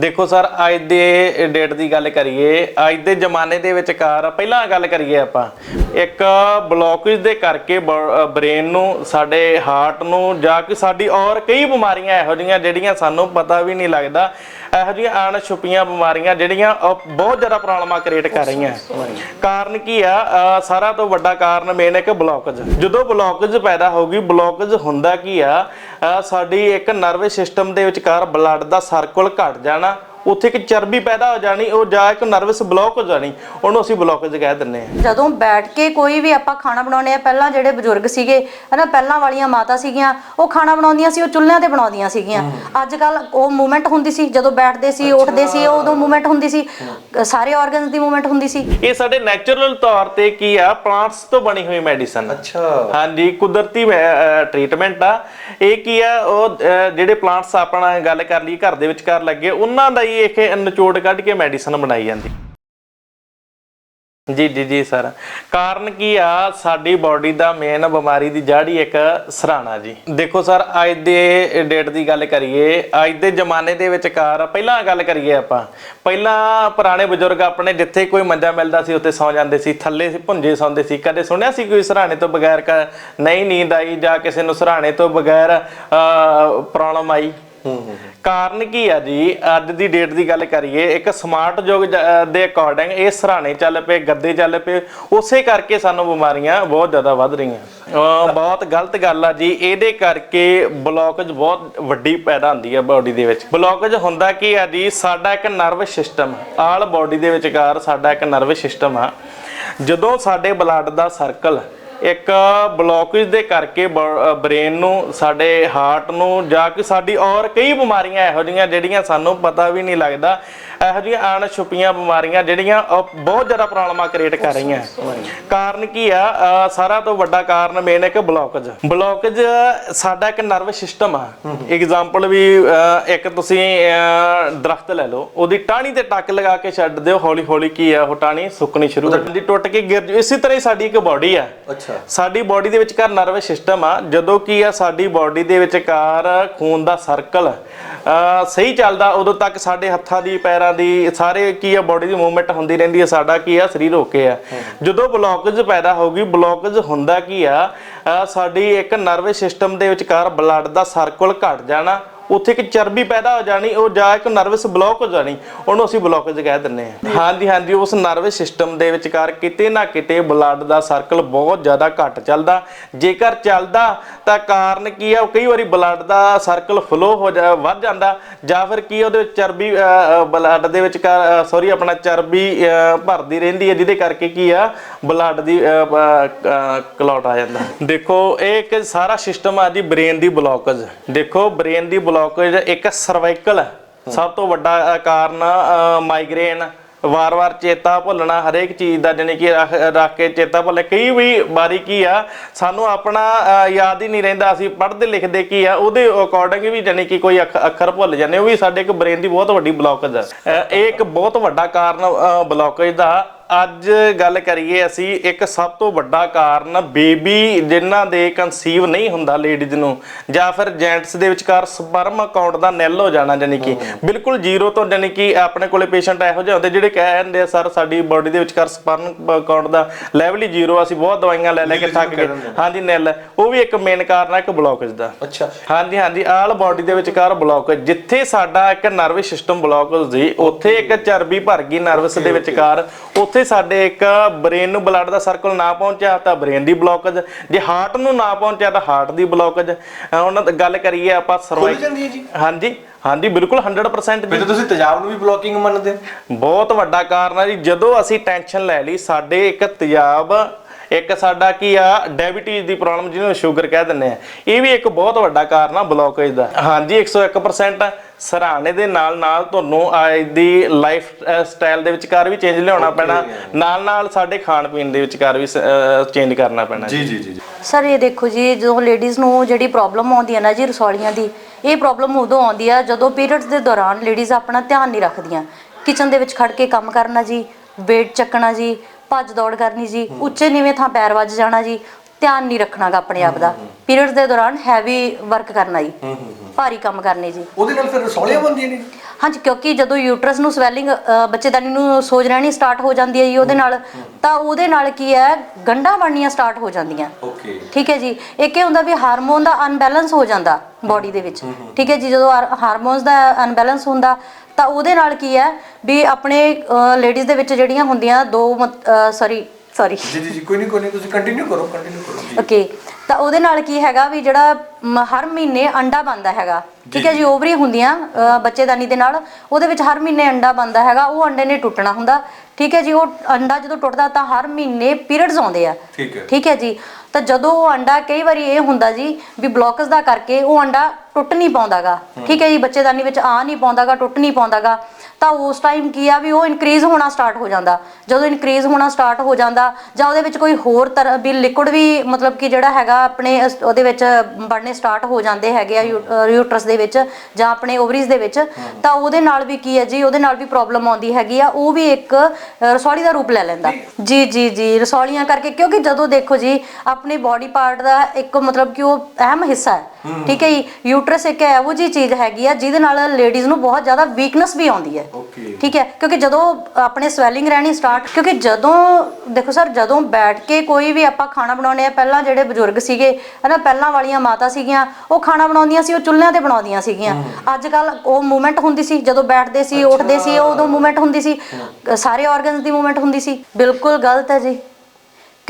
ਦੇਖੋ ਸਰ, ਅੱਜ ਦੇ ਡੇਟ ਦੀ ਗੱਲ ਕਰੀਏ, ਅੱਜ ਦੇ ਜ਼ਮਾਨੇ ਦੇ ਵਿਚਕਾਰ ਪਹਿਲਾਂ ਗੱਲ ਕਰੀਏ ਆਪਾਂ। ਇੱਕ ਬਲੌਕੇਜ ਦੇ ਕਰਕੇ ਬ੍ਰੇਨ ਨੂੰ ਸਾਡੇ ਹਾਰਟ ਨੂੰ ਜਾਂ ਕਿ ਸਾਡੀ ਔਰ ਕਈ ਬਿਮਾਰੀਆਂ ਇਹੋ ਜਿਹੀਆਂ ਜਿਹੜੀਆਂ ਸਾਨੂੰ ਪਤਾ ਵੀ ਨਹੀਂ ਲੱਗਦਾ ਇਹੋ ਜਿਹੀਆਂ ਅਣਛੁਪੀਆਂ ਬਿਮਾਰੀਆਂ ਜਿਹੜੀਆਂ ਬਹੁਤ ਜ਼ਿਆਦਾ ਪ੍ਰੋਬਲਮਾਂ ਕ੍ਰੀਏਟ ਕਰ ਰਹੀਆਂ। ਕਾਰਨ ਕੀ ਆ? ਅਹ, ਸਾਰਾ ਤੋਂ ਵੱਡਾ ਕਾਰਨ ਮੇਨ ਇੱਕ ਕਿ ਬਲੌਕੇਜ ਜਦੋਂ ਬਲੌਕੇਜ ਪੈਦਾ ਹੋਗੀ ਬਲੌਕੇਜ ਹੁੰਦਾ ਕੀ ਆ? ਸਾਡੀ ਇੱਕ ਨਰਵਸ ਸਿਸਟਮ ਦੇ ਵਿਚਕਾਰ ਬਲੱਡ ਦਾ ਸਰਕਲ ਘਟ ਜਾਣਾ ਉੱਥੇ ਇੱਕ ਚਰਬੀ ਪੈਦਾ ਹੋ ਜਾਣੀ ਉਹ ਜਾਂ ਇੱਕ ਨਰਵਸ ਬਲੌਕ ਹੋ ਜਾਣੀ ਉਹਨੂੰ ਅਸੀਂ ਬਲੌਕੇਜ ਕਹਿ ਦਿੰਦੇ ਹਾਂ। ਜਦੋਂ ਬੈਠ ਕੇ ਕੋਈ ਵੀ ਆਪਾਂ ਖਾਣਾ ਬਣਾਉਣੇ ਆ ਪਹਿਲਾਂ ਜਿਹੜੇ ਬਜ਼ੁਰਗ ਸੀਗੇ ਹਨਾ ਪਹਿਲਾਂ ਵਾਲੀਆਂ ਮਾਤਾ ਸੀਗੀਆਂ ਉਹ ਖਾਣਾ ਬਣਾਉਂਦੀਆਂ ਸੀ ਉਹ ਚੁੱਲ੍ਹਿਆਂ ਤੇ ਬਣਾਉਂਦੀਆਂ ਸੀਗੀਆਂ। ਅੱਜ ਕੱਲ ਉਹ ਮੂਵਮੈਂਟ ਹੁੰਦੀ ਸੀ ਜਦੋਂ ਬੈਠਦੇ ਸੀ ਉੱਠਦੇ ਸੀ ਉਦੋਂ ਮੂਵਮੈਂਟ ਹੁੰਦੀ ਸੀ ਸਾਰੇ ਆਰਗਨਸ ਦੀ ਮੂਵਮੈਂਟ ਹੁੰਦੀ ਸੀ। ਇਹ ਸਾਡੇ ਨੈਚੁਰਲ ਤੌਰ ਤੇ ਕੀ ਆ ਪਲਾਂਟਸ ਤੋਂ ਬਣੀ ਹੋਈ ਮੈਡੀਸਨ ਅੱਛਾ। ਹਾਂਜੀ ਕੁਦਰਤੀ ਟ੍ਰੀਟਮੈਂਟ ਆ। ਇਹ ਕੀ ਆ ਉਹ ਅਹ, ਜਿਹੜੇ ਪਲਾਂਟਸ ਆਪਣਾ ਗੱਲ ਕਰ ਲਈ ਘਰ ਦੇ ਵਿਚਕਾਰ ਲੱਗੇ ਉਹਨਾਂ ਦਾ ਹੀ ਇੱਕ ਨਿਚੋੜ ਕੱਢ ਕੇ ਮੈਡੀਸਨ ਬਣਾਈ ਜਾਂਦੀ। ਜੀ ਜੀ ਜੀ ਸਰ। ਕਾਰਨ ਕੀ ਆ? ਸਾਡੀ ਬਾਡੀ ਦਾ ਮੇਨ ਬਿਮਾਰੀ ਦੀ ਜੜ ਹੀ ਇੱਕ ਸਰਾਣਾ ਜੀ। ਦੇਖੋ ਸਰ, ਅੱਜ ਦੇ ਡੇਟ ਦੀ ਗੱਲ ਕਰੀਏ, ਅੱਜ ਦੇ ਜ਼ਮਾਨੇ ਦੇ ਵਿਚਕਾਰ ਪਹਿਲਾਂ ਗੱਲ ਕਰੀਏ ਆਪਾਂ। ਪਹਿਲਾਂ ਪੁਰਾਣੇ ਬਜ਼ੁਰਗ ਆਪਣੇ ਜਿੱਥੇ ਕੋਈ ਮੰਜਾ ਮਿਲਦਾ ਸੀ, ਉੱਥੇ ਸੌ ਜਾਂਦੇ ਸੀ, ਥੱਲੇ ਭੁੰਜੇ ਸੌਂਦੇ ਸੀ। ਕਦੇ ਸੁਣਿਆ ਸੀ ਕੋਈ ਸਰਾਣੇ ਤੋਂ ਬਗੈਰ ਨਹੀਂ ਨੀਂਦ ਆਈ ਜਾਂ ਕਿਸੇ ਨੂੰ ਸਰਾਣੇ ਤੋਂ ਬਗੈਰ ਪ੍ਰੋਬਲਮ ਆਈ? ਕਾਰਨ ਕੀ ਆ ਜੀ? ਅੱਜ ਦੀ ਡੇਟ ਦੀ ਗੱਲ ਕਰੀਏ, ਇੱਕ ਸਮਾਰਟ ਯੁੱਗ ਦੇ ਅਕੋਰਡਿੰਗ ਇਹ ਸਰਾਣੇ ਚੱਲ ਪਏ, ਗੱਦੇ ਚੱਲ ਪਏ, ਉਸੇ ਕਰਕੇ ਸਾਨੂੰ ਬਿਮਾਰੀਆਂ ਬਹੁਤ ਜ਼ਿਆਦਾ ਵੱਧ ਰਹੀਆਂ। ਬਹੁਤ ਗਲਤ ਗੱਲ ਆ ਜੀ। ਇਹਦੇ ਕਰਕੇ ਬਲੌਕੇਜ ਬਹੁਤ ਵੱਡੀ ਪੈਦਾ ਹੁੰਦੀ ਆ ਬਾਡੀ ਦੇ ਵਿੱਚ। ਬਲੌਕੇਜ ਹੁੰਦਾ ਕੀ ਆ ਜੀ? ਸਾਡਾ ਇੱਕ ਨਰਵਸ ਸਿਸਟਮ ਆਲ ਬਾਡੀ ਦੇ ਵਿਚਕਾਰ ਸਾਡਾ ਇੱਕ ਨਰਵਸ ਸਿਸਟਮ ਆ। ਜਦੋਂ ਸਾਡੇ ਬਲੱਡ ਦਾ ਸਰਕਲ ਇੱਕ ਬਲੌਕੇਜ ਦੇ ਕਰਕੇ ਬ੍ਰੇਨ ਨੂੰ, ਸਾਡੇ ਹਾਰਟ ਨੂੰ ਜਾਂ ਕਿ ਸਾਡੀ ਔਰ ਕਈ ਬਿਮਾਰੀਆਂ ਇਹੋ ਜਿਹੀਆਂ ਜਿਹੜੀਆਂ ਸਾਨੂੰ ਪਤਾ ਵੀ ਨਹੀਂ ਲੱਗਦਾ। ਇਹੋ ਜਿਹੀਆਂ ਅਣਛੁਪੀਆਂ ਬਿਮਾਰੀਆਂ ਜਿਹੜੀਆਂ ਬਹੁਤ ਜ਼ਿਆਦਾ ਪ੍ਰੋਬਲਮਾਂ ਕ੍ਰੀਏਟ ਕਰ ਰਹੀਆਂ। ਕਾਰਨ ਕੀ ਆ? ਸਾਰਾ ਤੋਂ ਵੱਡਾ ਕਾਰਨ ਮੇਨ ਹੈ ਕਿ ਬਲੌਕੇਜ ਬਲੌਕੇਜ ਸਾਡਾ ਇੱਕ ਨਰਵਸ ਸਿਸਟਮ ਆ। ਐਗਜ਼ਾਮਪਲ ਵੀ ਇੱਕ ਤੁਸੀਂ ਦਰਖਤ ਲੈ ਲਓ ਉਹਦੀ ਟਾਹਣੀ ਤੇ ਟੱਕ ਲਗਾ ਕੇ ਛੱਡ ਦਿਓ। ਹੌਲੀ ਹੌਲੀ ਕੀ ਆ ਉਹ ਟਾਹਣੀ ਸੁੱਕਣੀ ਸ਼ੁਰੂ ਹੋ ਜਾਂਦੀ ਟੁੱਟ ਕੇ ਗਿਰ ਜੂ। ਇਸੇ ਤਰ੍ਹਾਂ ਹੀ ਸਾਡੀ ਇੱਕ ਬਾਡੀ ਆ। ਅੱਛਾ। ਸਾਡੀ ਬਾਡੀ ਦੇ ਵਿਚਕਾਰ ਨਰਵਸ ਸਿਸਟਮ ਆ। ਜਦੋਂ ਕੀ ਆ ਸਾਡੀ ਬਾਡੀ ਦੇ ਵਿਚਕਾਰ ਖੂਨ ਦਾ ਸਰਕਲ ਸਹੀ ਚੱਲਦਾ ਉਦੋਂ ਤੱਕ ਸਾਡੇ ਹੱਥਾਂ ਦੀ ਪੈਰਾਂ ਦੀ ਸਾਰੇ ਕੀ ਆ ਬਾਡੀ ਦੀ ਮੂਵਮੈਂਟ ਹੁੰਦੀ ਰਹਿੰਦੀ ਹੈ ਸਾਡਾ ਕੀ ਆ ਸਰੀਰ ਓਕੇ ਆ। ਜਦੋਂ ਬਲੌਕੇਜ ਪੈਦਾ ਹੋਊਗੀ ਬਲੌਕੇਜ ਹੁੰਦਾ ਕੀ ਆ ਸਾਡੀ ਇੱਕ ਨਰਵਸ ਸਿਸਟਮ ਦੇ ਵਿਚਕਾਰ ਬਲੱਡ ਦਾ ਸਰਕਲ ਘਟ ਜਾਣਾ ਉੱਥੇ ਇੱਕ ਚਰਬੀ ਪੈਦਾ ਹੋ ਜਾਣੀ, ਉਹ ਜਾਂ ਇੱਕ ਨਰਵਸ ਬਲੌਕ ਹੋ ਜਾਣੀ, ਉਹਨੂੰ ਅਸੀਂ ਬਲੌਕੇਜ ਕਹਿ ਦਿੰਦੇ ਹਾਂ। ਹਾਂਜੀ ਹਾਂਜੀ, ਉਸ ਨਰਵਸ ਸਿਸਟਮ ਦੇ ਵਿਚਕਾਰ ਕਿਤੇ ਨਾ ਕਿਤੇ ਬਲੱਡ ਦਾ ਸਰਕਲ ਬਹੁਤ ਜ਼ਿਆਦਾ ਘੱਟ ਚੱਲਦਾ। ਜੇਕਰ ਚੱਲਦਾ, ਤਾਂ ਕਾਰਨ ਕੀ ਆ? ਉਹ ਕਈ ਵਾਰੀ ਬਲੱਡ ਦਾ ਸਰਕਲ ਫਲੋ ਹੋ ਜਾ, ਵੱਧ ਜਾਂਦਾ, ਜਾਂ ਫਿਰ ਕੀ ਉਹਦੇ ਵਿੱਚ ਚਰਬੀ ਬਲੱਡ ਦੇ ਵਿਚਕਾਰ ਸੌਰੀ ਆਪਣਾ ਚਰਬੀ ਭਰਦੀ ਰਹਿੰਦੀ ਹੈ, ਜਿਹਦੇ ਕਰਕੇ ਕੀ ਆ? ਬਲੱਡ ਦੀ ਕਲੌਟ ਆ ਜਾਂਦਾ। ਦੇਖੋ, ਇਹ ਇੱਕ ਸਾਰਾ ਸਿਸਟਮ ਆ ਜੀ ਬ੍ਰੇਨ ਦੀ ਬਲੌਕੇਜ ਦੇਖੋ ਬ੍ਰੇਨ ਦੀ ਬਲੌਕੇਜ ਇੱਕ ਸਰਵਾਈਕਲ ਸਭ ਤੋਂ ਵੱਡਾ ਕਾਰਨ ਮਾਈਗ੍ਰੇਨ ਵਾਰ-ਵਾਰ ਚੇਤਾ ਭੁੱਲਣਾ, ਹਰੇਕ ਚੀਜ਼ ਦਾ ਜਾਣੀ ਕਿ ਰੱਖ ਰੱਖ ਕੇ ਚੇਤਾ ਭੁੱਲੇ ਕਈ ਵੀ ਵਾਰੀ ਕੀ ਆ, ਸਾਨੂੰ ਆਪਣਾ ਯਾਦ ਹੀ ਨਹੀਂ ਰਹਿੰਦਾ, ਅਸੀਂ ਪੜ੍ਹਦੇ ਲਿਖਦੇ ਕੀ ਆ, ਉਹਦੇ ਅਕੋਰਡਿੰਗ ਵੀ ਜਾਣੀ ਕਿ ਕੋਈ ਅੱਖ- ਅੱਖਰ ਭੁੱਲ ਜਾਂਦੇ, ਉਹ ਵੀ ਸਾਡੇ ਇੱਕ ਬ੍ਰੇਨ ਦੀ ਬਹੁਤ ਵੱਡੀ ਬਲੌਕੇਜ ਆ ਇਹ ਇੱਕ ਬਹੁਤ ਵੱਡਾ ਕਾਰਨ ਬਲੌਕੇਜ ਦਾ ਅੱਜ ਗੱਲ ਕਰੀਏ ਅਸੀਂ ਇੱਕ ਸਭ ਤੋਂ ਵੱਡਾ ਕਾਰਨ ਬੇਬੀ ਜਿਨ੍ਹਾਂ ਦੇ ਕਨਸੀਵ ਨਹੀਂ ਹੁੰਦਾ ਲੇਡੀਜ਼ ਨੂੰ ਜਾਂ ਫਿਰ ਜੈਂਟਸ ਦੇ ਵਿਚਕਾਰ ਸਪਰਮ ਕਾਊਂਟ ਦਾ ਨਿਲ ਹੋ ਜਾਣਾ ਜਾਨੀ ਕਿ। ਬਿਲਕੁਲ ਜ਼ੀਰੋ ਤੋਂ ਜਾਨੀ ਕਿ ਆਪਣੇ ਕੋਲੇ ਪੇਸ਼ੈਂਟ ਇਹੋ ਜਿਹੇ ਹੁੰਦੇ ਜਿਹੜੇ ਕਹਿੰਦੇ ਆ ਸਰ ਸਾਡੀ ਬਾਡੀ ਦੇ ਵਿਚਕਾਰ ਸਪਰਮ ਕਾਊਂਟ ਦਾ ਲੈਵਲ ਹੀ ਜ਼ੀਰੋ ਅਸੀਂ ਬਹੁਤ ਦਵਾਈਆਂ ਲੈ ਲੈ ਕੇ ਥੱਕ ਗਏ। ਹਾਂਜੀ ਨਿਲ ਉਹ ਵੀ ਇੱਕ ਮੇਨ ਕਾਰਨ ਹੈ ਇੱਕ ਬਲੌਕੇਜ ਦਾ। ਅੱਛਾ। ਹਾਂਜੀ ਹਾਂਜੀ ਆਲ ਬਾਡੀ ਦੇ ਵਿਚਕਾਰ ਬਲੌਕ ਜਿੱਥੇ ਸਾਡਾ ਇੱਕ ਨਰਵਸ ਸਿਸਟਮ ਬਲੌਕ ਸੀ ਉੱਥੇ ਇੱਕ ਚਰਬੀ ਭਰ ਗਈ ਨਰਵਸ ਦੇ ਵਿਚਕਾਰ ਉੱਥੇ ਸਾਡੇ ਇੱਕ ਬ੍ਰੇਨ ਨੂੰ ਬਲੱਡ ਦਾ ਸਰਕਲ ਨਾ ਪਹੁੰਚਿਆ ਤਾਂ ਬ੍ਰੇਨ ਦੀ ਬਲੌਕੇਜ ਜੇ ਹਾਰਟ ਨੂੰ ਨਾ ਪਹੁੰਚਿਆ ਤਾਂ ਹਾਰਟ ਦੀ ਬਲੌਕੇਜ ਉਹਨਾਂ ਦੀ ਗੱਲ ਕਰੀਏ ਆਪਾਂ ਸਰਵਾਈ ਜਾਂਦੀ ਹੈ ਜੀ। ਹਾਂਜੀ ਹਾਂਜੀ ਬਿਲਕੁਲ 100% ਜੀ। ਤੁਸੀਂ ਤੇਜ਼ਾਬ ਨੂੰ ਵੀ ਬਲੌਕਿੰਗ ਮੰਨਦੇ ਬਹੁਤ ਵੱਡਾ ਕਾਰਨ ਹੈ ਜੀ। ਜਦੋਂ ਅਸੀਂ ਟੈਨਸ਼ਨ ਲੈ ਲਈ ਸਾਡੇ ਇੱਕ ਤੇਜ਼ਾਬ ਇੱਕ ਸਾਡਾ ਕੀ ਆ ਡਾਇਬੀਟੀਜ਼ ਦੀ ਪ੍ਰੋਬਲਮ ਜਿਹਨੂੰ ਸ਼ੂਗਰ ਕਹਿ ਦਿੰਦੇ ਆ। ਇਹ ਵੀ ਇੱਕ ਬਹੁਤ ਵੱਡਾ ਕਾਰਨ ਆ ਬਲੌਕੇਜ ਦਾ। ਹਾਂਜੀ 101% ਸਰਾਣੇ ਦੇ ਨਾਲ ਨਾਲ ਤੁਹਾਨੂੰ ਅੱਜ ਦੀ ਲਾਈਫ ਸਟਾਈਲ ਦੇ ਵਿਚਕਾਰ ਵੀ ਚੇਂਜ ਲਿਆਉਣਾ ਪੈਣਾ। ਨਾਲ ਨਾਲ ਸਾਡੇ ਖਾਣ ਪੀਣ ਦੇ ਵਿਚਕਾਰ ਵੀ ਚੇਂਜ ਕਰਨਾ ਪੈਣਾ ਜੀ। ਜੀ ਜੀ ਸਰ ਇਹ ਦੇਖੋ ਜੀ ਜਦੋਂ ਲੇਡੀਜ਼ ਨੂੰ ਜਿਹੜੀ ਪ੍ਰੋਬਲਮ ਆਉਂਦੀ ਹੈ ਨਾ ਜੀ ਰਸੌਲੀਆਂ ਦੀ ਇਹ ਪ੍ਰੋਬਲਮ ਉਦੋਂ ਆਉਂਦੀ ਆ ਜਦੋਂ ਪੀਰੀਅਡਸ ਦੇ ਦੌਰਾਨ ਲੇਡੀਜ਼ ਆਪਣਾ ਧਿਆਨ ਨਹੀਂ ਰੱਖਦੀਆਂ। ਕਿਚਨ ਦੇ ਵਿੱਚ ਖੜ ਕੇ ਕੰਮ ਕਰਨਾ ਜੀ weight ਚੱਕਣਾ ਜੀ ਭੱਜ ਦੌੜ ਕਰਨੀ ਜੀ ਉੱਚੇ ਨੀਵੇਂ ਥਾਂ ਪੈਰ ਵੱਜ ਜਾਣਾ ਜੀ ਧਿਆਨ ਨਹੀਂ ਰੱਖਣਾਗਾ ਆਪਣੇ ਆਪ ਦਾ। ਪੀਰੀਅਡਸ ਦੇ ਦੌਰਾਨ ਹੈਵੀ ਵਰਕ ਕਰਨਾ ਜੀ ਭਾਰੀ ਕੰਮ ਕਰਨੇ ਜੀ। ਉਹਦੇ ਨਾਲ ਫਿਰ ਰਸੌਲੀਆਂ ਬਣਦੀਆਂ ਨੇ ਹਾਂਜੀ ਕਿਉਂਕਿ ਜਦੋਂ ਯੂਟਰਸ ਨੂੰ ਸਵੈਲਿੰਗ ਬੱਚੇਦਾਨੀ ਨੂੰ ਸੋਜ ਰਹਿਣੀ ਸਟਾਰਟ ਹੋ ਜਾਂਦੀ ਹੈ ਜੀ ਉਹਦੇ ਨਾਲ ਤਾਂ ਉਹਦੇ ਨਾਲ ਕੀ ਹੈ ਗੰਢਾਂ ਬਣਨੀਆਂ ਸਟਾਰਟ ਹੋ ਜਾਂਦੀਆਂ। ਓਕੇ ਠੀਕ ਹੈ ਜੀ? ਇੱਕ ਇਹ ਹੁੰਦਾ ਵੀ ਹਾਰਮੋਨ ਦਾ ਅਨਬੈਲੈਂਸ ਹੋ ਜਾਂਦਾ ਬਾਡੀ ਦੇ ਵਿੱਚ। ਠੀਕ ਹੈ ਜੀ? ਜਦੋਂ ਹਾਰਮੋਨਸ ਦਾ ਅਨਬੈਲੈਂਸ ਹੁੰਦਾ ਤਾਂ ਉਹਦੇ ਨਾਲ ਕੀ ਹੈ ਵੀ ਆਪਣੇ ਲੇਡੀਜ਼ ਦੇ ਵਿੱਚ ਜਿਹੜੀਆਂ ਹੁੰਦੀਆਂ ਦੋ ਸੌਰੀ ਸੌਰੀ ਜੀ ਜੀ ਕੋਈ ਨਹੀਂ ਕੋਈ ਨਹੀਂ ਤੁਸੀਂ ਕੰਟੀਨਿਊ ਕਰੋ ਕੰਟੀਨਿਊ ਕਰੋ ਜੀ। ਓਕੇ ਤਾਂ ਉਹਦੇ ਨਾਲ ਕੀ ਹੈਗਾ ਵੀ ਜਿਹੜਾ ਹਰ ਮਹੀਨੇ ਅੰਡਾ ਬਣਦਾ ਹੈਗਾ। ਠੀਕ ਹੈ ਜੀ ਓਵਰੀ ਹੁੰਦੀਆਂ ਬੱਚੇਦਾਨੀ ਦੇ ਨਾਲ ਉਹਦੇ ਵਿੱਚ ਹਰ ਮਹੀਨੇ ਅੰਡਾ ਬਣਦਾ ਹੈਗਾ ਉਹ ਅੰਡੇ ਨੇ ਟੁੱਟਣਾ ਹੁੰਦਾ। ਠੀਕ ਹੈ ਜੀ ਉਹ ਅੰਡਾ ਜਦੋਂ ਟੁੱਟਦਾ ਤਾਂ ਹਰ ਮਹੀਨੇ ਪੀਰੀਅਡਸ ਆਉਂਦੇ ਆ। ਠੀਕ ਹੈ। ਠੀਕ ਹੈ ਜੀ ਤਾਂ ਜਦੋਂ ਉਹ ਅੰਡਾ ਕਈ ਵਾਰੀ ਇਹ ਹੁੰਦਾ ਜੀ ਵੀ ਬਲੌਕਸ ਦਾ ਕਰਕੇ ਉਹ ਅੰਡਾ ਟੁੱਟ ਨਹੀਂ ਪਾਉਂਦਾਗਾ। ਠੀਕ ਹੈ ਜੀ ਬੱਚੇਦਾਨੀ ਵਿੱਚ ਆ ਨਹੀਂ ਪਾਉਂਦਾਗਾ ਟੁੱਟ ਨਹੀਂ ਪਾਉਂਦਾਗਾ। ਤਾਂ ਉਸ ਟਾਈਮ ਕੀ ਆ ਵੀ ਉਹ ਇਨਕਰੀਜ਼ ਹੋਣਾ ਸਟਾਰਟ ਹੋ ਜਾਂਦਾ। ਜਦੋਂ ਇਨਕਰੀਜ਼ ਹੋਣਾ ਸਟਾਰਟ ਹੋ ਜਾਂਦਾ ਜਾਂ ਉਹਦੇ ਵਿੱਚ ਕੋਈ ਹੋਰ ਤਰ੍ਹਾਂ ਵੀ ਲਿਕੁਇਡ ਵੀ ਮਤਲਬ ਕਿ ਜਿਹੜਾ ਹੈਗਾ ਆਪਣੇ ਉਹਦੇ ਵਿੱਚ ਬਣਨੇ ਸਟਾਰਟ ਹੋ ਜਾਂਦੇ ਹੈਗੇ ਆ ਯੂਟਰਸ ਦੇ ਵਿੱਚ ਜਾਂ ਆਪਣੇ ਓਵਰੀਜ਼ ਦੇ ਵਿੱਚ ਤਾਂ ਉਹਦੇ ਨਾਲ ਵੀ ਕੀ ਹੈ ਜੀ ਉਹਦੇ ਨਾਲ ਵੀ ਪ੍ਰੋਬਲਮ ਆਉਂਦੀ ਹੈਗੀ ਆ। ਉਹ ਵੀ ਇੱਕ ਰਸੌਲੀ ਦਾ ਰੂਪ ਲੈ ਲੈਂਦਾ। ਜੀ ਜੀ ਜੀ ਰਸੌਲੀਆਂ ਕਰਕੇ ਕਿਉਂਕਿ ਜਦੋਂ ਦੇਖੋ ਜੀ ਆਪਣੇ ਬਾਡੀ ਪਾਰਟ ਦਾ ਇੱਕ ਮਤਲਬ ਕਿ ਉਹ ਅਹਿਮ ਹਿੱਸਾ ਹੈ। ਠੀਕ ਹੈ ਜੀ ਯੂਟਰਸ ਇੱਕ ਇਹੋ ਜੀ ਚੀਜ਼ ਹੈਗੀ ਆ ਜਿਹਦੇ ਨਾਲ ਲੇਡੀਜ਼ ਨੂੰ ਬਹੁਤ ਜ਼ਿਆਦਾ ਵੀਕਨੈਸ ਵੀ ਆਉਂਦੀ ਹੈ। ਓਕੇ ਠੀਕ ਹੈ ਕਿਉਂਕਿ ਜਦੋਂ ਆਪਣੇ ਸਵੈਲਿੰਗ ਰਹਿਣੀ ਸਟਾਰਟ ਕਿਉਂਕਿ ਜਦੋਂ ਦੇਖੋ ਸਰ ਜਦੋਂ ਬੈਠ ਕੇ ਕੋਈ ਵੀ ਆਪਾਂ ਖਾਣਾ ਬਣਾਉਂਦੇ ਆ ਪਹਿਲਾਂ ਜਿਹੜੇ ਬਜ਼ੁਰਗ ਸੀਗੇ ਹਨਾ ਪਹਿਲਾਂ ਵਾਲੀਆਂ ਮਾਤਾ ਸੀਗੀਆਂ ਉਹ ਖਾਣਾ ਬਣਾਉਂਦੀਆਂ ਸੀ ਉਹ ਚੁੱਲ੍ਹਿਆਂ ਤੇ ਬਣਾਉਂਦੀਆਂ ਸੀਗੀਆਂ। ਅੱਜ ਕੱਲ ਉਹ ਮੂਵਮੈਂਟ ਹੁੰਦੀ ਸੀ ਜਦੋਂ ਬੈਠਦੇ ਸੀ ਉੱਠਦੇ ਸੀ ਉਦੋਂ ਮੂਵਮੈਂਟ ਹੁੰਦੀ ਸੀ। ਸਾਰੇ ਆਰਗਨਸ ਦੀ ਮੂਵਮੈਂਟ ਹੁੰਦੀ ਸੀ। ਬਿਲਕੁਲ ਗਲਤ ਹੈ ਜੀ।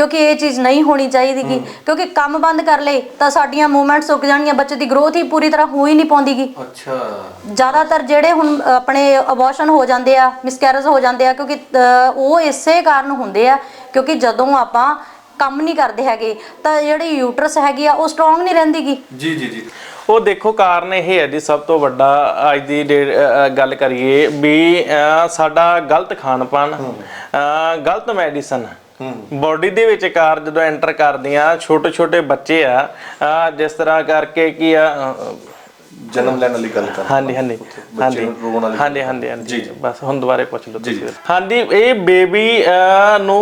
ਕਿਉਂਕਿ ਇਹ ਚੀਜ਼ ਨਹੀਂ ਹੋਣੀ ਚਾਹੀਦੀ ਗੀ ਕਿਉਂਕਿ ਕੰਮ ਬੰਦ ਕਰ ਲਏ ਤਾਂ ਸਾਡੀਆਂ ਮੂਵਮੈਂਟਸ ਰੁਕ ਜਾਣਗੀਆਂ ਬੱਚੇ ਦੀ ਗਰੋਥ ਹੀ ਪੂਰੀ ਤਰ੍ਹਾਂ ਹੋ ਹੀ ਨਹੀਂ ਪਾਉਂਦੀਗੀ। ਅੱਛਾ। ਜ਼ਿਆਦਾਤਰ ਜਿਹੜੇ ਹੁਣ ਆਪਣੇ ਅਬੋਰਸ਼ਨ ਹੋ ਜਾਂਦੇ ਆ ਮਿਸਕੈਰੇਜ ਹੋ ਜਾਂਦੇ ਆ ਕਿਉਂਕਿ ਉਹ ਇਸੇ ਕਾਰਨ ਹੁੰਦੇ ਆ ਕਿਉਂਕਿ ਜਦੋਂ ਆਪਾਂ ਕੰਮ ਨਹੀਂ ਕਰਦੇ ਹੈਗੇ ਤਾਂ ਜਿਹੜੀ ਯੂਟਰਸ ਹੈਗੀ ਆ ਉਹ ਸਟਰੋਂਗ ਨਹੀਂ ਰਹਿੰਦੀਗੀ। ਜੀ ਜੀ ਜੀ। ਉਹ ਦੇਖੋ ਕਾਰਨ ਇਹ ਹੈ ਜੀ ਸਭ ਤੋਂ ਵੱਡਾ ਅੱਜ ਦੀ ਡੇ- ਅ, ਅ, ਗੱਲ ਕਰੀਏ ਵੀ ਅ, ਸਾਡਾ ਗਲਤ ਖਾਣ ਪਾਣ ਅ, ਗਲਤ ਮੈਡੀਸਨ ਬਾਡੀ ਦੇ ਵਿੱਚ ਕਾਰ ਜਦੋਂ ਐਂਟਰ ਕਰਦੀਆਂ ਛੋਟੇ ਛੋਟੇ ਬੱਚੇ ਆ ਅ, ਜਿਸ ਤਰ੍ਹਾਂ ਕਰਕੇ ਕੀ ਆ ਜਨਮ ਲੈਣ ਵਾਲੀ ਗੱਲ ਕਰ ਹਾਂਜੀ ਹਾਂਜੀ ਹਾਂਜੀ। ਹਾਂਜੀ ਹਾਂਜੀ ਹਾਂਜੀ। ਬਸ ਹੁਣ ਦੁਬਾਰੇ ਪੁੱਛ ਲਓ ਤੁਸੀਂ। ਹਾਂਜੀ ਇਹ ਬੇਬੀ ਨੂੰ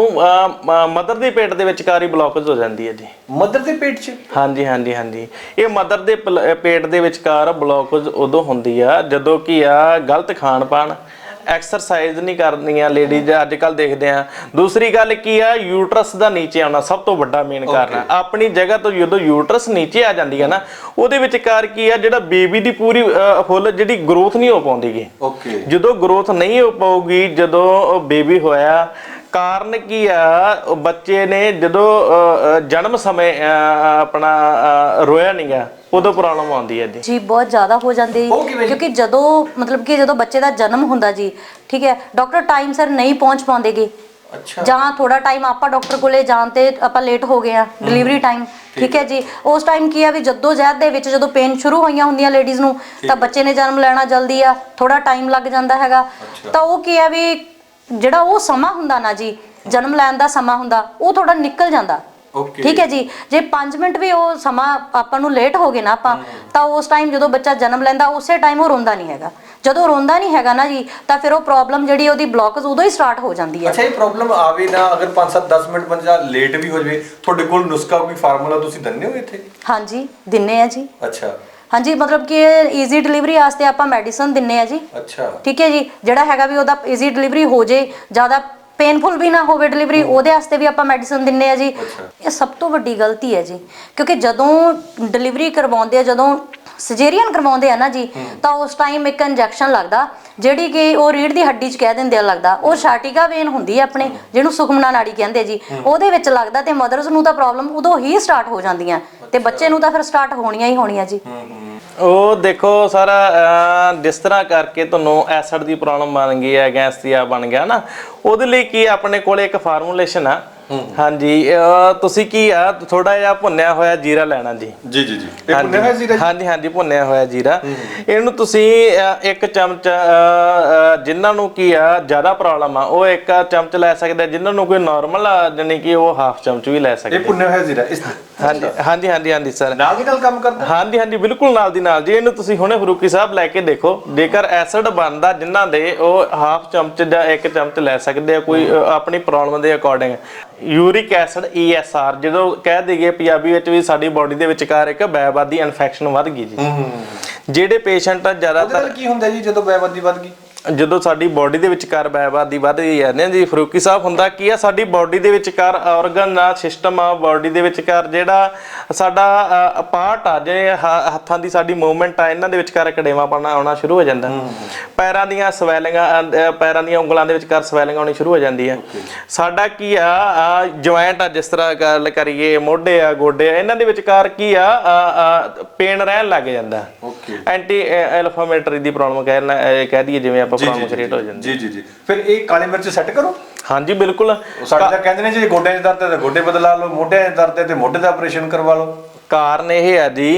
ਮਦਰ ਦੇ ਪੇਟ ਦੇ ਵਿਚਕਾਰ ਹੀ ਬਲੌਕੇਜ ਹੋ ਜਾਂਦੀ ਹੈ ਜੀ। ਮਦਰ ਦੇ ਪੇਟ 'ਚ? ਹਾਂਜੀ ਹਾਂਜੀ ਹਾਂਜੀ। ਇਹ ਮਦਰ ਦੇ ਪੇਟ ਦੇ ਵਿਚਕਾਰ ਬਲੌਕੇਜ ਉਦੋਂ ਹੁੰਦੀ ਆ ਜਦੋਂ ਕੀ ਆ ਗਲਤ ਖਾਣ ਪਾਣ ਐਕਸਰਸਾਈਜ਼ ਨਹੀਂ ਕਰਦੀਆਂ ਲੇਡੀਜ਼ ਅੱਜ ਕੱਲ ਦੇਖਦੇ ਆ ਦੂਸਰੀ ਗੱਲ ਕੀ ਆ ਯੂਟਰਸ ਦਾ ਨੀਚੇ ਆਉਣਾ ਸਭ ਤੋਂ ਵੱਡਾ ਮੇਨ ਕਾਰਨ ਆ। ਆਪਣੀ ਜਗ੍ਹਾ ਤੋਂ ਜਦੋਂ ਯੂਟਰਸ ਨੀਚੇ ਆ ਜਾਂਦੀ ਹੈ ਨਾ ਉਹਦੇ ਵਿਚਕਾਰ ਕੀ ਆ ਜਿਹੜਾ ਬੇਬੀ ਦੀ ਪੂਰੀ ਫੁੱਲ ਜਿਹੜੀ ਗਰੋਥ ਨਹੀਂ ਹੋ ਪਾਉਂਦੀਗੀ ਓਕੇ ਜਦੋਂ ਗਰੋਥ ਨਹੀਂ ਹੋ ਪਾਊਗੀ ਜਦੋਂ ਬੇਬੀ ਹੋਇਆ ਕਾਰਨ ਕੀ ਆ? ਬੱਚੇ ਨੇ ਜਦੋਂ ਜਨਮ ਸਮੇਂ ਆਪਣਾ ਰੋਇਆ ਨਹੀਂਗਾ ਉਦੋਂ ਪ੍ਰੋਬਲਮ ਆਉਂਦੀ ਹੈ ਜੀ। ਜੀ ਬਹੁਤ ਜ਼ਿਆਦਾ ਹੋ ਜਾਂਦੀ? ਕਿਉਂਕਿ ਜਦੋਂ ਮਤਲਬ ਕਿ ਜਦੋਂ ਬੱਚੇ ਦਾ ਜਨਮ ਹੁੰਦਾ ਜੀ ਠੀਕ ਹੈ ਡਾਕਟਰ ਟਾਈਮ ਸਿਰ ਨਹੀਂ ਪਹੁੰਚ ਪਾਉਂਦੇਗੇ ਅੱਛਾ। ਜਾਂ ਥੋੜਾ ਟਾਈਮ ਆਪਾਂ ਡਾਕਟਰ ਕੋਲੇ ਜਾਣ ਤੇ ਆਪਾਂ ਲੇਟ ਹੋ ਗਏ ਆ ਡਿਲੀਵਰੀ ਟਾਈਮ ਠੀਕ ਹੈ ਜੀ। ਉਸ ਟਾਈਮ ਕੀ ਆ ਵੀ ਜਦੋਂ ਜ਼ਹਿਦ ਦੇ ਵਿੱਚ ਜਦੋਂ ਪੇਨ ਸ਼ੁਰੂ ਹੋਈਆਂ ਹੁੰਦੀਆਂ ਲੇਡੀਜ਼ ਨੂੰ ਤਾਂ ਬੱਚੇ ਨੇ ਜਨਮ ਲੈਣਾ ਜਲਦੀ ਆ ਥੋੜਾ ਟਾਈਮ ਲੱਗ ਜਾਂਦਾ ਹੈਗਾ। ਤਾਂ ਉਹ ਕੀ ਆ ਵੀ ਜਿਹੜਾ ਉਹ ਸਮਾਂ ਹੁੰਦਾ ਨਾ ਜੀ ਜਨਮ ਲੈਣ ਦਾ ਸਮਾਂ ਹੁੰਦਾ ਉਹ ਥੋੜਾ ਨਿਕਲ ਜਾਂਦਾ। ਓਕੇ ਠੀਕ ਹੈ ਜੀ? ਜੇ 5 ਮਿੰਟ ਵੀ ਉਹ ਸਮਾਂ ਆਪਾਂ ਨੂੰ ਲੇਟ ਹੋ ਗਏ ਨਾ ਆਪਾਂ ਤਾਂ ਉਸ ਟਾਈਮ ਜਦੋਂ ਬੱਚਾ ਜਨਮ ਲੈਂਦਾ ਉਸੇ ਟਾਈਮ ਉਹ ਰੋਂਦਾ ਨਹੀਂ ਹੈਗਾ। ਜਦੋਂ ਰੋਂਦਾ ਨਹੀਂ ਹੈਗਾ ਨਾ ਜੀ ਤਾਂ ਫਿਰ ਉਹ ਪ੍ਰੋਬਲਮ ਜਿਹੜੀ ਉਹਦੀ ਬਲੌਕਸ ਉਦੋਂ ਹੀ ਸਟਾਰਟ ਹੋ ਜਾਂਦੀ ਹੈ। ਅੱਛਾ ਇਹ ਪ੍ਰੋਬਲਮ ਆਵੇ ਨਾ ਅਗਰ 5-7 10 ਮਿੰਟ ਬੰਦਾ ਲੇਟ ਵੀ ਹੋ ਜਾਵੇ ਤੁਹਾਡੇ ਕੋਲ ਨੁਸਖਾ ਕੋਈ ਫਾਰਮੂਲਾ ਤੁਸੀਂ ਦਿੰਦੇ ਹੋ ਇੱਥੇ? ਹਾਂਜੀ ਦਿੰਨੇ ਆ ਜੀ। ਅੱਛਾ। ਹਾਂਜੀ ਮਤਲਬ ਕਿ ਈਜ਼ੀ ਡਿਲੀਵਰੀ ਵਾਸਤੇ ਆਪਾਂ ਮੈਡੀਸਨ ਦਿੰਨੇ ਆ ਜੀ। ਅੱਛਾ। ਠੀਕ ਹੈ ਜੀ? ਜਿਹੜਾ ਹੈਗਾ ਵੀ ਉਹਦਾ ਈਜ਼ੀ ਡਿਲੀਵਰੀ ਹੋ ਜੇ ਜ਼ਿਆਦਾ ਪੇਨਫੁਲ ਵੀ ਨਾ ਹੋਵੇ ਡਿਲੀਵਰੀ ਉਹਦੇ ਵਾਸਤੇ ਵੀ ਆਪਾਂ ਮੈਡੀਸਨ ਦਿੰਨੇ ਆ ਜੀ। ਇਹ ਸਭ ਤੋਂ ਵੱਡੀ ਗਲਤੀ ਹੈ ਜੀ ਕਿਉਂਕਿ ਜਦੋਂ ਡਿਲੀਵਰੀ ਕਰਵਾਉਂਦੇ ਆ ਜਦੋਂ ਸਜੇਰੀਅਨ ਕਰਵਾਉਂਦੇ ਆ ਨਾ ਜੀ ਤਾਂ ਉਸ ਟਾਈਮ ਇੱਕ ਇੰਜੈਕਸ਼ਨ ਲੱਗਦਾ ਜਿਹੜੀ ਕਿ ਉਹ ਰੀੜ ਦੀ ਹੱਡੀ 'ਚ ਕਹਿ ਦਿੰਦੇ ਆ ਲੱਗਦਾ। ਉਹ ਸ਼ਾਟਿਕਾ ਵੇਨ ਹੁੰਦੀ ਹੈ ਆਪਣੇ ਜਿਹਨੂੰ ਸੁਖਮਨਾ ਨਾੜੀ ਕਹਿੰਦੇ ਜੀ। ਉਹਦੇ ਵਿੱਚ ਲੱਗਦਾ ਤੇ ਮਦਰਸ ਨੂੰ ਤਾਂ ਪ੍ਰੋਬਲਮ ਉਦੋਂ ਹੀ ਸਟਾਰਟ ਹੋ ਜਾਂਦੀਆਂ। ਤੇ ਬੱਚੇ ਨੂੰ ਤਾਂ ਫਿਰ ਸਟਾਰਟ ਹੋਣੀਆਂ ਹੀ ਹੋਣੀਆਂ ਜੀ। ਉਹ ਦੇਖੋ ਸਰ ਜਿਸ ਤਰ੍ਹਾਂ ਕਰਕੇ ਤੁਹਾਨੂੰ ਐਸਿਡ ਦੀ ਪ੍ਰੋਬਲਮ ਬਣ ਗਈ ਹੈ ਗੈਸ ਦੀ ਆ ਬਣ ਗਿਆ ਨਾ, ਉਹਦੇ ਲਈ ਕੀ ਆਪਣੇ ਕੋਲੇ ਇੱਕ ਫਾਰਮੂਲੇਸ਼ਨ ਆ। ਹਾਂਜੀ ਅਹ, ਤੁਸੀਂ ਕੀ ਆ? ਥੋੜਾ ਜਿਹਾ ਭੁੰਨਿਆ ਹੋਇਆ ਜੀਰਾ ਲੈਣਾ ਜੀ। ਜੀ ਜੀ ਜੀ। ਇਹ ਪੁੰਨੇ ਹੈ ਜ਼ੀਰਾ ਹਾਂਜੀ ਹਾਂਜੀ ਭੁੰਨਿਆ ਹੋਇਆ ਜੀਰਾ। ਇਹਨੂੰ ਤੁਸੀਂ ਇੱਕ ਚਮਚ ਜਿਨ੍ਹਾਂ ਨੂੰ ਕੀ ਆ ਜ਼ਿਆਦਾ ਪ੍ਰੋਬਲਮ ਆ ਉਹ ਇੱਕ ਚਮਚ ਲੈ ਸਕਦੇ ਆ। ਜਿਨ੍ਹਾਂ ਨੂੰ ਕੋਈ ਨਾਰਮਲ ਜਾਨੀ ਕਿ ਉਹ ਹਾਫ ਚਮਚ ਵੀ ਲੈ ਇਹ ਸਕਦੇ ਪੁੰਨੇ ਹੈ ਜ਼ੀਰਾ ਇਸ ਹਾਂਜੀ ਹਾਂਜੀ ਹਾਂਜੀ ਹਾਂਜੀ ਸਰ ਨਾਲ ਦੀ ਨਾਲ ਕੰਮ ਕਰਦਾ? ਹਾਂਜੀ ਹਾਂਜੀ ਬਿਲਕੁਲ ਨਾਲ ਦੀ ਨਾਲ ਜੀ। ਇਹਨੂੰ ਤੁਸੀਂ ਹੁਣੇ ਫਰੂਕੀ ਸਾਹਿਬ ਲੈ ਕੇ ਦੇਖੋ। ਜੇਕਰ ਐਸਿਡ ਬਣਦਾ ਜਿਨ੍ਹਾਂ ਦੇ ਉਹ ਹਾਫ ਚਮਚ ਜਾਂ ਇੱਕ ਚਮਚ ਲੈ ਸਕਦੇ ਆ ਕੋਈ ਅ, ਆਪਣੀ ਪ੍ਰੋਬਲਮ ਦੇ ਅਕੋਰਡਿੰਗ ਯੂਰਿਕ ਐਸਿਡ ESR ਜਦੋਂ ਕਹਿ ਦਈਏ ਪੰਜਾਬੀ ਵਿੱਚ ਵੀ ਸਾਡੀ ਬਾਡੀ ਦੇ ਵਿਚਕਾਰ ਇੱਕ ਬੈਬਾਦੀ ਇਨਫੈਕਸ਼ਨ ਵੱਧ ਗਈ ਜੀ। ਜਿਹੜੇ ਪੇਸ਼ੈਂਟ ਉਹਦੇ ਜ਼ਿਆਦਾਤਰ ਨਾਲ ਕੀ ਹੁੰਦਾ ਜੀ ਜਦੋਂ ਬੈਵਾਦੀ ਵੱਧ ਗਈ? ਜਦੋਂ ਸਾਡੀ ਬਾਡੀ ਦੇ ਵਿਚਕਾਰ ਬੈਬਾਦੀ ਵੱਧ ਗਈ ਹੈ। ਨਾ ਜੀ ਫਰੂਕੀ ਸਾਹਿਬ ਹੁੰਦਾ ਕੀ ਆ? ਸਾਡੀ ਬਾਡੀ ਦੇ ਵਿਚਕਾਰ ਆਰਗਨ ਆ ਸਿਸਟਮ ਆ ਬਾਡੀ ਦੇ ਵਿਚਕਾਰ ਜਿਹੜਾ ਸਾਡਾ ਪਾਰਟ ਆ ਜੇ ਹ- ਹੱਥਾਂ ਦੀ ਸਾਡੀ ਮੂਵਮੈਂਟ ਆ ਇਹਨਾਂ ਦੇ ਵਿਚਕਾਰ ਕੜੇਵਾਪਣਾ ਆਉਣਾ ਸ਼ੁਰੂ ਹੋ ਜਾਂਦਾ। ਪੈਰਾਂ ਦੀਆਂ ਸਵੈਲਿੰਗਾਂ ਪੈਰਾਂ ਦੀਆਂ ਉਂਗਲਾਂ ਦੇ ਵਿਚਕਾਰ ਸਵੈਲਿੰਗ ਆਉਣੀ ਸ਼ੁਰੂ ਹੋ ਜਾਂਦੀ ਹੈ। ਸਾਡਾ ਕੀ ਆ? ਜੁਆਇੰਟ ਆ ਜਿਸ ਤਰ੍ਹਾਂ ਗੱਲ ਕਰੀਏ ਮੋਢੇ ਆ ਗੋਡੇ ਆ ਇਹਨਾਂ ਦੇ ਵਿਚਕਾਰ ਕੀ ਆ? ਪੇਨ ਰਹਿਣ ਲੱਗ ਜਾਂਦਾ। ਓਕੇ ਐਂਟੀ ਐਲਫਾਮੇਟਰੀ ਦੀ ਪ੍ਰੋਬਲਮ ਕਹਿ ਲੈ- ਕਹਿ ਦਈਏ ਜਿਵੇਂ ਆਪਾਂ ਪ੍ਰੋਬਲਮ ਕ੍ਰੀਏਟ ਹੋ ਜਾਂਦੀ ਜੀ ਜੀ ਜੀ। ਫਿਰ ਇਹ ਕਾਲੀ ਮਿਰਚ ਸੈੱਟ ਕਰੋ। ਹਾਂਜੀ ਬਿਲਕੁਲ। ਸਾਡੇ ਤਾਂ ਕਹਿੰਦੇ ਨੇ ਜੀ ਗੋਡਿਆਂ 'ਚ ਦਰਦ ਹੈ ਤਾਂ ਗੋਡੇ ਬਦਲਾ ਲਓ ਮੋਢਿਆਂ 'ਚ ਦਰਦ ਹੈ ਤੇ ਮੋਢੇ ਦਾ ਆਪਰੇਸ਼ਨ ਕਰਵਾ ਲਓ। ਕਾਰਨ ਇਹ ਹੈ ਜੀ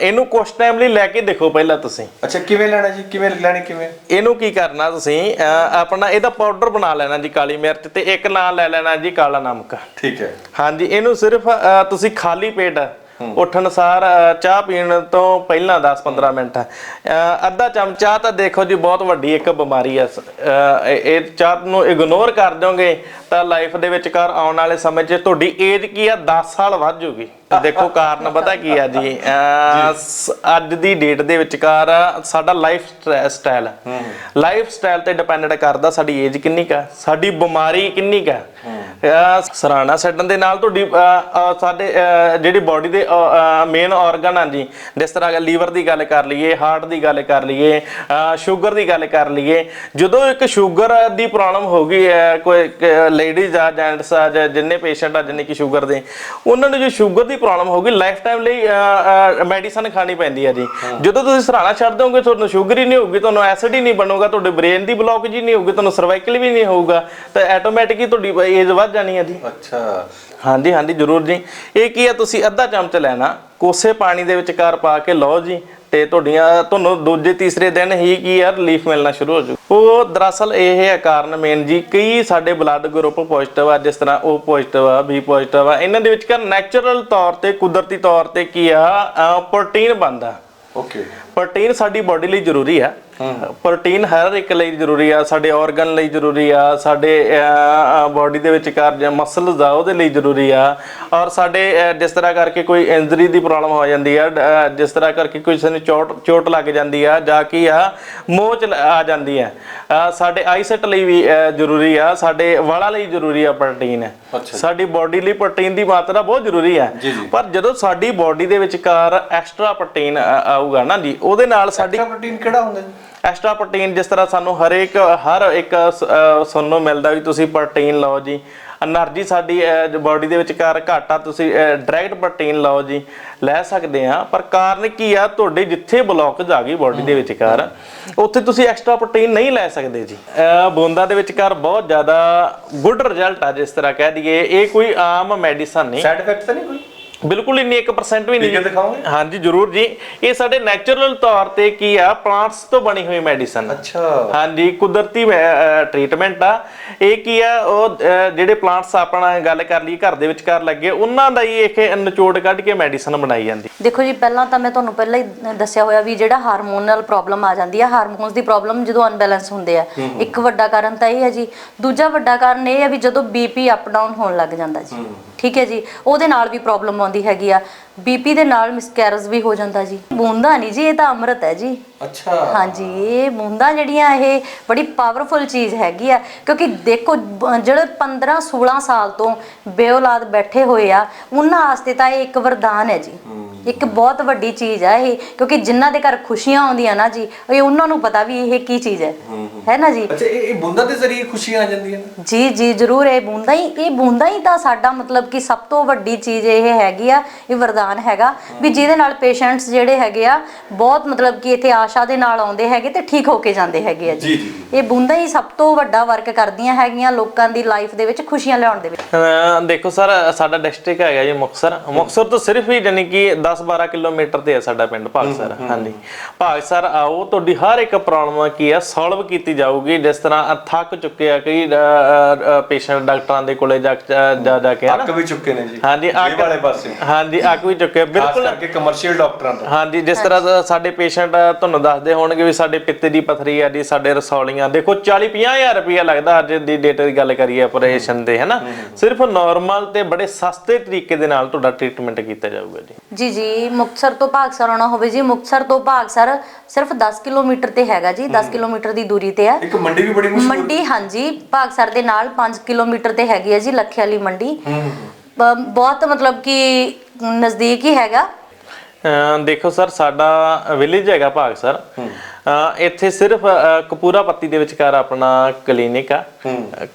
ਇਹਨੂੰ ਕੁਝ ਟਾਈਮ ਲਈ ਲੈ ਕੇ ਦੇਖੋ ਪਹਿਲਾਂ ਤੁਸੀਂ। ਅੱਛਾ ਕਿਵੇਂ ਲੈਣਾ ਜੀ? ਕਿਵੇਂ ਲੈਣੀ ਕਿਵੇਂ? ਇਹਨੂੰ ਕੀ ਕਰਨਾ ਤੁਸੀਂ? ਆਪਣਾ ਇਹਦਾ ਪਾਊਡਰ ਬਣਾ ਲੈਣਾ ਜੀ ਕਾਲੀ ਮਿਰਚ ਤੇ ਇੱਕ ਨਾਲ ਲੈ ਲੈਣਾ ਜੀ ਕਾਲਾ ਨਮਕ। ਠੀਕ ਹੈ। ਹਾਂਜੀ ਇਹਨੂੰ ਸਿਰਫ ਤੁਸੀਂ ਖਾਲੀ ਪੇਟ ਉੱਠਣ ਸਾਰ ਚਾਹ ਪੀਣ ਤੋਂ ਪਹਿਲਾਂ 10-15 ਮਿੰਟ। ਅੱਧਾ ਚਮਚਾ ਤਾਂ ਦੇਖੋ ਜੀ ਬਹੁਤ ਵੱਡੀ ਇੱਕ ਬਿਮਾਰੀ ਅਹ, ਇਹ ਚਾਹ ਨੂੰ ਇਗਨੋਰ ਕਰ ਦਿਓਗੇ ਤਾਂ ਲਾਈਫ ਦੇ ਵਿੱਚ ਕਰ ਆਉਣ ਵਾਲੇ ਸਮੇਂ 'ਚ ਤੁਹਾਡੀ ਏਜ ਕੀ ਆ? 10 ਸਾਲ ਵੱਧ ਜੂਗੀ। ਦੇਖੋ ਕਾਰਨ ਪਤਾ ਕੀ ਆ ਜੀ? ਅੱਜ ਦੀ ਡੇਟ ਦੇ ਵਿਚਕਾਰ ਸਾਡਾ ਲਾਈਫ ਸਟਾਈਲ ਲਾਈਫ ਸਟਾਈਲ ਤੇ ਡਿਪੈਂਡਡ ਕਰਦਾ ਸਾਡੀ ਏਜ ਕਿੰਨੀ ਕਾ ਸਾਡੀ ਬਿਮਾਰੀ ਕਿੰਨੀ ਕਾ ਸਰਾਣਾ ਛੱਡਣ ਦੇ ਨਾਲ ਤੁਹਾਡੀ ਸਾਡੇ ਜਿਹੜੀ ਬਾਡੀ ਦੇ ਮੇਨ ਆਰਗਨ ਆ ਜੀ ਜਿਸ ਤਰ੍ਹਾਂ ਲੀਵਰ ਦੀ ਗੱਲ ਕਰ ਲਈਏ ਹਾਰਟ ਦੀ ਗੱਲ ਕਰ ਲਈਏ ਸ਼ੂਗਰ ਦੀ ਗੱਲ ਕਰ ਲਈਏ ਜਦੋਂ ਇੱਕ ਸ਼ੂਗਰ ਦੀ ਪ੍ਰੋਬਲਮ ਹੋ ਗਈ ਹੈ ਕੋਈ ਲੇਡੀਜ਼ ਆ ਜੈਂਟਸ ਆ ਜਾਂ ਜਿੰਨੇ ਪੇਸ਼ੈਂਟ ਆ ਜਿੰਨੇ ਕੀ ਸ਼ੂਗਰ ਦੇ ਉਹਨਾਂ ਨੂੰ ਜੋ ਸ਼ੂਗਰ ਦੀ ਪ੍ਰੋਬਲਮ ਹੋ ਗਈ ਲਾਈਫ ਟਾਈਮ ਲਈ ਮੈਡੀਸਨ ਖਾਣੀ ਪੈਂਦੀ ਹੈ ਜੀ। ਜਦੋਂ ਤੁਸੀਂ ਸਰਾਣਾ ਛੱਡ ਦੋਗੇ ਤੁਹਾਨੂੰ ਸ਼ੂਗਰ ਹੀ ਨਹੀਂ ਹੋਊਗੀ ਤੁਹਾਨੂੰ ਐਸਿਡ ਹੀ ਨਹੀਂ ਬਣੂਗਾ ਤੁਹਾਡੇ ਬ੍ਰੇਨ ਦੀ ਬਲੌਕ ਜੀ ਨਹੀਂ ਹੋਊਗੀ ਤੁਹਾਨੂੰ ਸਰਵਾਈਕਲ ਵੀ ਨਹੀਂ ਹੋਊਗਾ ਤਾਂ ਆਟੋਮੈਟਿਕ ਹੀ ਤੁਹਾਡੀ ਏਜ ਵੱਧ ਜਾਣੀ ਹੈ ਜੀ। ਅੱਛਾ। ਹਾਂਜੀ ਹਾਂਜੀ ਜ਼ਰੂਰ ਜੀ। ਇਹ ਕੀ ਹੈ ਤੁਸੀਂ ਅੱਧਾ ਚਮਚ ਲੈਣਾ। ਕੋਸੇ ਪਾਣੀ ਦੇ ਵਿੱਚ ਕਾਰ ਪਾ ਕੇ ਲਓ ਜੀ ਤੇ ਤੁਹਾਡੀਆਂ ਤੁਹਾਨੂੰ ਦੂਜੇ ਤੀਸਰੇ ਦਿਨ ਹੀ ਕੀ ਆ ਰਿਲੀਫ ਮਿਲਣਾ ਸ਼ੁਰੂ ਹੋ ਜੂ। ਉਹ ਦਰਅਸਲ ਇਹ ਹੈ ਕਾਰਨ ਮੇਨ ਜੀ ਕਈ ਸਾਡੇ ਬਲੱਡ ਗਰੁੱਪ ਪੋਜ਼ਿਟਿਵ ਆ ਜਿਸ ਤਰ੍ਹਾਂ ਉਹ ਪੋਜ਼ਿਟਿਵ ਆ ਬੀ ਪੋਜ਼ਿਟਿਵ ਆ ਇਹਨਾਂ ਦੇ ਵਿੱਚ ਕਰ ਨੈਚੁਰਲ ਤੌਰ ਤੇ ਕੁਦਰਤੀ ਤੌਰ ਤੇ ਕੀ ਆ ਪ੍ਰੋਟੀਨ ਬਣਦਾ। ਓਕੇ ਪ੍ਰੋਟੀਨ ਸਾਡੀ ਬਾਡੀ ਲਈ ਜ਼ਰੂਰੀ ਆ। ਪ੍ਰੋਟੀਨ ਹਰ ਇੱਕ ਲਈ ਜ਼ਰੂਰੀ ਆ ਸਾਡੇ ਆਰਗਨ ਲਈ ਜ਼ਰੂਰੀ ਆ ਸਾਡੇ ਬਾਡੀ ਦੇ ਵਿੱਚ ਕਾਰ ਮਸਲਸ ਆ ਉਹਦੇ ਲਈ ਜ਼ਰੂਰੀ ਆ। ਔਰ ਸਾਡੇ ਜਿਸ ਤਰ੍ਹਾਂ ਕਰਕੇ ਕੋਈ ਇੰਜਰੀ ਦੀ ਪ੍ਰੋਬਲਮ ਹੋ ਜਾਂਦੀ ਆ ਜਿਸ ਤਰ੍ਹਾਂ ਕਰਕੇ ਕਿਸੇ ਨੂੰ ਚੋਟ ਚੋਟ ਲੱਗ ਜਾਂਦੀ ਆ ਜਾਂ ਕੀ ਆ ਮੋਚ ਆ ਜਾਂਦੀ ਆ। ਸਾਡੇ ਆਈਸੈਟ ਲਈ ਵੀ ਜ਼ਰੂਰੀ ਆ ਸਾਡੇ ਵਾਲਾਂ ਲਈ ਜ਼ਰੂਰੀ ਆ ਪ੍ਰੋਟੀਨ ਸਾਡੀ ਬਾਡੀ ਲਈ ਪ੍ਰੋਟੀਨ ਦੀ ਮਾਤਰਾ ਬਹੁਤ ਜ਼ਰੂਰੀ ਜੀ। ਪਰ ਜਦੋਂ ਸਾਡੀ ਬਾਡੀ ਦੇ ਵਿਚਕਾਰ ਐਕਸਟਰਾ ਪ੍ਰੋਟੀਨ ਆਊਗਾ ਨਾ ਜੀ ਉਹਦੇ ਨਾਲ ਸਾਡੀ ਪ੍ਰੋਟੀਨ ਕਿਹੜਾ ਹੁੰਦਾ? ਜੀ ਐਕਸਟਰਾ ਪ੍ਰੋਟੀਨ ਜਿਸ ਤਰ੍ਹਾਂ ਸਾਨੂੰ ਹਰੇਕ ਹਰ ਇੱਕ ਸੁਣਨ ਨੂੰ ਮਿਲਦਾ ਵੀ ਤੁਸੀਂ ਪ੍ਰੋਟੀਨ ਲਓ ਜੀ। ਐਨਰਜੀ ਸਾਡੀ ਬਾਡੀ ਦੇ ਵਿੱਚ ਕਰ ਘਾਟਾ ਤੁਸੀਂ ਡਾਇਰੈਕਟ ਪ੍ਰੋਟੀਨ ਲਓ ਜੀ। ਲੈ ਸਕਦੇ ਆ ਪਰ ਕਾਰਨ ਕੀ ਆ? ਤੁਹਾਡੇ ਜਿੱਥੇ ਬਲੌਕਜ ਆ ਗਈ ਬਾਡੀ ਦੇ ਵਿੱਚ ਕਰ ਉੱਥੇ ਤੁਸੀਂ ਐਕਸਟਰਾ ਪ੍ਰੋਟੀਨ ਨਹੀਂ ਲੈ ਸਕਦੇ ਜੀ। ਬੋਂਦਾ ਦੇ ਵਿੱਚ ਕਰ ਬਹੁਤ ਜ਼ਿਆਦਾ ਗੁੱਡ ਰਿਜ਼ਲਟ ਆ ਜਿਸ ਤਰ੍ਹਾਂ ਕਹਿ ਦਈਏ ਇਹ ਕੋਈ ਆਮ ਮੈਡੀਸਨ ਨਹੀਂ। ਸਾਈਡ ਇਫੈਕਟ ਨਹੀਂ ਕੋਈ? ਬਿਲਕੁਲ ਹੀ ਨਹੀਂ 1% ਵੀ ਨਹੀਂ ਠੀਕ ਹੈ ਦਿਖਾਓਗੇ? ਹਾਂਜੀ ਜ਼ਰੂਰ ਜੀ। ਇਹ ਸਾਡੇ ਨੈਚੁਰਲ ਤੌਰ ਤੇ ਕੀ ਆ ਪਲਾਂਟਸ ਤੋਂ ਬਣੀ ਹੋਈ ਮੈਡੀਸਨ ਅੱਛਾ। ਹਾਂਜੀ ਕੁਦਰਤੀ ਟ੍ਰੀਟਮੈਂਟ ਆ। ਇਹ ਕੀ ਆ ਉਹ ਜਿਹੜੇ ਪਲਾਂਟਸ ਆਪਣਾ ਗੱਲ ਕਰ ਲਈ ਘਰ ਦੇ ਵਿੱਚ ਕਰ ਲੱਗੇ ਉਹਨਾਂ ਦਾ ਹੀ ਇੱਕ ਨਿਚੋੜ ਕੱਢ ਕੇ ਮੈਡੀਸਨ ਬਣਾਈ ਜਾਂਦੀ। ਦੇਖੋ ਜੀ ਪਹਿਲਾਂ ਤਾਂ ਮੈਂ ਤੁਹਾਨੂੰ ਪਹਿਲਾਂ ਹੀ ਦੱਸਿਆ ਹੋਇਆ ਵੀ ਜਿਹੜਾ ਹਾਰਮੋਨਲ ਪ੍ਰੋਬਲਮ ਆ ਜਾਂਦੀ ਹੈ ਹਾਰਮੋਨਸ ਦੀ ਪ੍ਰੋਬਲਮ ਜਦੋਂ ਅਨਬੈਲੈਂਸ ਹੁੰਦੇ ਆ। ਇੱਕ ਵੱਡਾ ਕਾਰਨ ਤਾਂ ਇਹ ਹੈ ਜੀ। ਦੂਜਾ ਵੱਡਾ ਕਾਰਨ ਇਹ ਹੈ ਵੀ ਜਦੋਂ ਬੀਪੀ ਅਪ ਡਾਊਨ ਹੋਣ ਲੱਗ ਜਾਂਦਾ ਜੀ। ਠੀਕ ਹੈ ਜੀ, ਉਹਦੇ ਨਾਲ ਵੀ ਪ੍ਰੋਬਲਮ ਆਉਂਦੀ ਹੈਗੀ ਆ। ਬੀਪੀ ਦੇ ਨਾਲ ਮਿਸਕੈਰਜ਼ ਵੀ ਹੋ ਜਾਂਦਾ ਜੀ। ਬੂੰਦਾ ਨਹੀਂ ਜੀ, ਇਹ ਤਾਂ ਅੰਮ੍ਰਿਤ ਹੈ ਜੀ। ਅੱਛਾ। ਹਾਂਜੀ ਇਹ ਬੂੰਦਾਂ ਜਿਹੜੀਆਂ ਇਹ ਬੜੀ ਪਾਵਰਫੁਲ ਚੀਜ਼ ਹੈਗੀ ਆ ਕਿਉਂਕਿ ਦੇਖੋ ਬ- ਜਿਹੜੇ 15 16 ਸਾਲ ਤੋਂ ਬੇਔਲਾਦ ਬੈਠੇ ਹੋਏ ਆ ਉਹਨਾਂ ਵਾਸਤੇ ਤਾਂ ਇਹ ਇੱਕ ਵਰਦਾਨ ਹੈ ਜੀ। ਇੱਕ ਬਹੁਤ ਵੱਡੀ ਚੀਜ਼ ਆ ਇਹ ਕਿਉਂਕਿ ਜਿਨ੍ਹਾਂ ਦੇ ਘਰ ਖੁਸ਼ੀਆਂ ਆਉਂਦੀਆਂ ਨਾ ਜੀ ਇਹ ਉਹਨਾਂ ਨੂੰ ਪਤਾ ਵੀ ਇਹ ਕੀ ਚੀਜ਼ ਹੈ। ਹੈ ਨਾ ਜੀ? ਅੱਛਾ ਇਹ ਇਹ ਬੂੰਦਾਂ ਦੇ ਜ਼ਰੀਏ ਖੁਸ਼ੀਆਂ ਆ ਜਾਂਦੀਆਂ ਨੇ? ਜੀ ਜੀ ਜ਼ਰੂਰ ਇਹ ਬੂੰਦਾ ਹੀ ਇਹ ਬੂੰਦਾ ਹੀ ਤਾਂ ਸਾਡਾ ਮਤਲਬ ਕਿ ਸਭ ਤੋਂ ਵੱਡੀ ਚੀਜ਼ ਇਹ ਹੈਗੀ ਆ ਇਹ ਵਰਦਾਨ ਹੈਗਾ ਵੀ ਜਿਹਦੇ ਨਾਲ ਪੇਸ਼ੈਂਟਸ ਜਿਹੜੇ ਹੈਗੇ ਆ ਬਹੁਤ ਮਤਲਬ ਕਿ ਇੱਥੇ ਆਸ਼ਾ ਦੇ ਨਾਲ ਆਉਂਦੇ ਹੈਗੇ ਤੇ ਠੀਕ ਹੋ ਕੇ ਜਾਂਦੇ ਹੈਗੇ ਆ ਜੀ, ਇਹ ਬੂੰਦਾ ਹੀ ਸਭ ਤੋਂ ਵੱਡਾ ਵਰਕ ਕਰਦੀਆਂ ਹੈਗੀਆਂ ਲੋਕਾਂ ਦੀ ਲਾਈਫ ਦੇ ਵਿੱਚ ਖੁਸ਼ੀਆਂ ਲਿਆਉਣ ਦੇ ਵਿੱਚ। ਦੇਖੋ ਸਰ ਸਾਡਾ ਡਿਸਟ੍ਰਿਕਟ ਹੈਗਾ ਜੀ ਮੁਕਤਸਰ। ਮੁਕਤਸਰ ਤੋਂ ਸਿਰਫ ਹੀ ਜਾਨੀ ਕਿ 10-12 ਕਿਲੋਮੀਟਰ ਤੇ ਹੈ ਸਾਡਾ ਪਿੰਡ ਭਾਗਸਰ ਹਾਂਜੀ। ਭਾਗਸਰ ਆਓ ਤੁਹਾਡੀ ਹਰ ਇੱਕ ਪ੍ਰੋਬਲਮ ਕੀ ਆ ਸੋਲਵ ਕੀਤੀ ਜਾਊਗੀ ਜਿਸ ਤਰ੍ਹਾਂ ਥੱਕ ਚੁੱਕੇ ਆ ਕਈ ਪੇਸ਼ੈਂਟ ਡਾਕਟਰਾਂ ਦੇ ਕੋਲੇ ਜਾ ਜਾ ਜਾ ਕੇ ਹਨਾ ਅੱਕ ਵੀ ਚੁੱਕੇ ਨੇ ਜੀ। ਹਾਂਜੀ ਅੱਕ ਵਾਲੇ ਪਾਸੇ। ਹਾਂਜੀ ਅੱਕ ਵੀ ਚੁੱਕੇ ਬਿਲਕੁਲ। ਕਰਕੇ ਕਮਰਸ਼ੀਅਲ ਡਾਕਟਰਾਂ ਤੋਂ ਹਾਂਜੀ ਜਿਸ ਤਰ੍ਹਾਂ ਸਾਡੇ ਪੇਸ਼ੈਂਟ ਤੁਹਾਨੂੰ ਤੁਹਾਨੂੰ ਦੱਸਦੇ ਹੋਣਗੇ ਵੀ ਸਾਡੇ ਪਿੱਤੇ ਦੀ ਪਥਰੀ ਆ ਜੀ ਸਾਡੇ ਰਸੌਲੀਆਂ। ਦੇਖੋ 40 ਹਜ਼ਾਰ ਰੁਪਇਆ ਲੱਗਦਾ ਅੱਜ ਦੀ ਡੇਟ ਦੀ ਗੱਲ ਕਰੀਏ ਆਪਰੇਸ਼ਨ ਦੇ ਹਨਾ? ਸਿਰਫ ਨਾਰਮਲ ਤੇ ਬੜੇ ਸਸਤੇ ਤਰੀਕੇ ਦੇ ਨਾਲ ਤੁਹਾਡਾ ਟ੍ਰੀਟਮੈਂਟ ਕੀਤਾ ਜਾਊਗਾ ਜੀ। ਜੀ ਜੀ ਮੁਕਤਸਰ ਤੋਂ ਭਾਗਸਰ ਆਉਣਾ ਹੋਵੇ ਜੀ। ਮੁਕਤਸਰ ਤੋਂ ਭਾਗਸਰ ਸਿਰਫ 10 ਕਿਲੋਮੀਟਰ ਤੇ ਹੈਗਾ ਜੀ 10 ਕਿਲੋਮੀਟਰ ਦੀ ਦੂਰੀ ਤੇ ਹੈ ਇੱਕ ਮੰਡੀ ਵੀ ਬੜੀ ਮਸ਼ਹੂਰ ਮੰਡੀ ਹਾਂਜੀ ਭਾਗਸਰ ਦੇ ਨਾਲ 5 ਕਿਲੋਮੀਟਰ ਤੇ ਹੈਗੀ ਹੈ ਜੀ ਲੱਖੇ ਵਾਲੀ ਮੰਡੀ ਬਹੁਤ ਮਤਲਬ ਕਿ ਨਜ਼ਦੀਕ ਹੀ ਹੈਗਾ। ਦੇਖੋ ਸਰ ਸਾਡਾ ਵਿਲੇਜ ਹੈਗਾ ਭਾਗ ਸਰ। ਇੱਥੇ ਸਿਰਫ ਕਪੂਰਾ ਪੱਤੀ ਦੇ ਵਿਚਕਾਰ ਆਪਣਾ ਕਲੀਨਿਕ ਆ।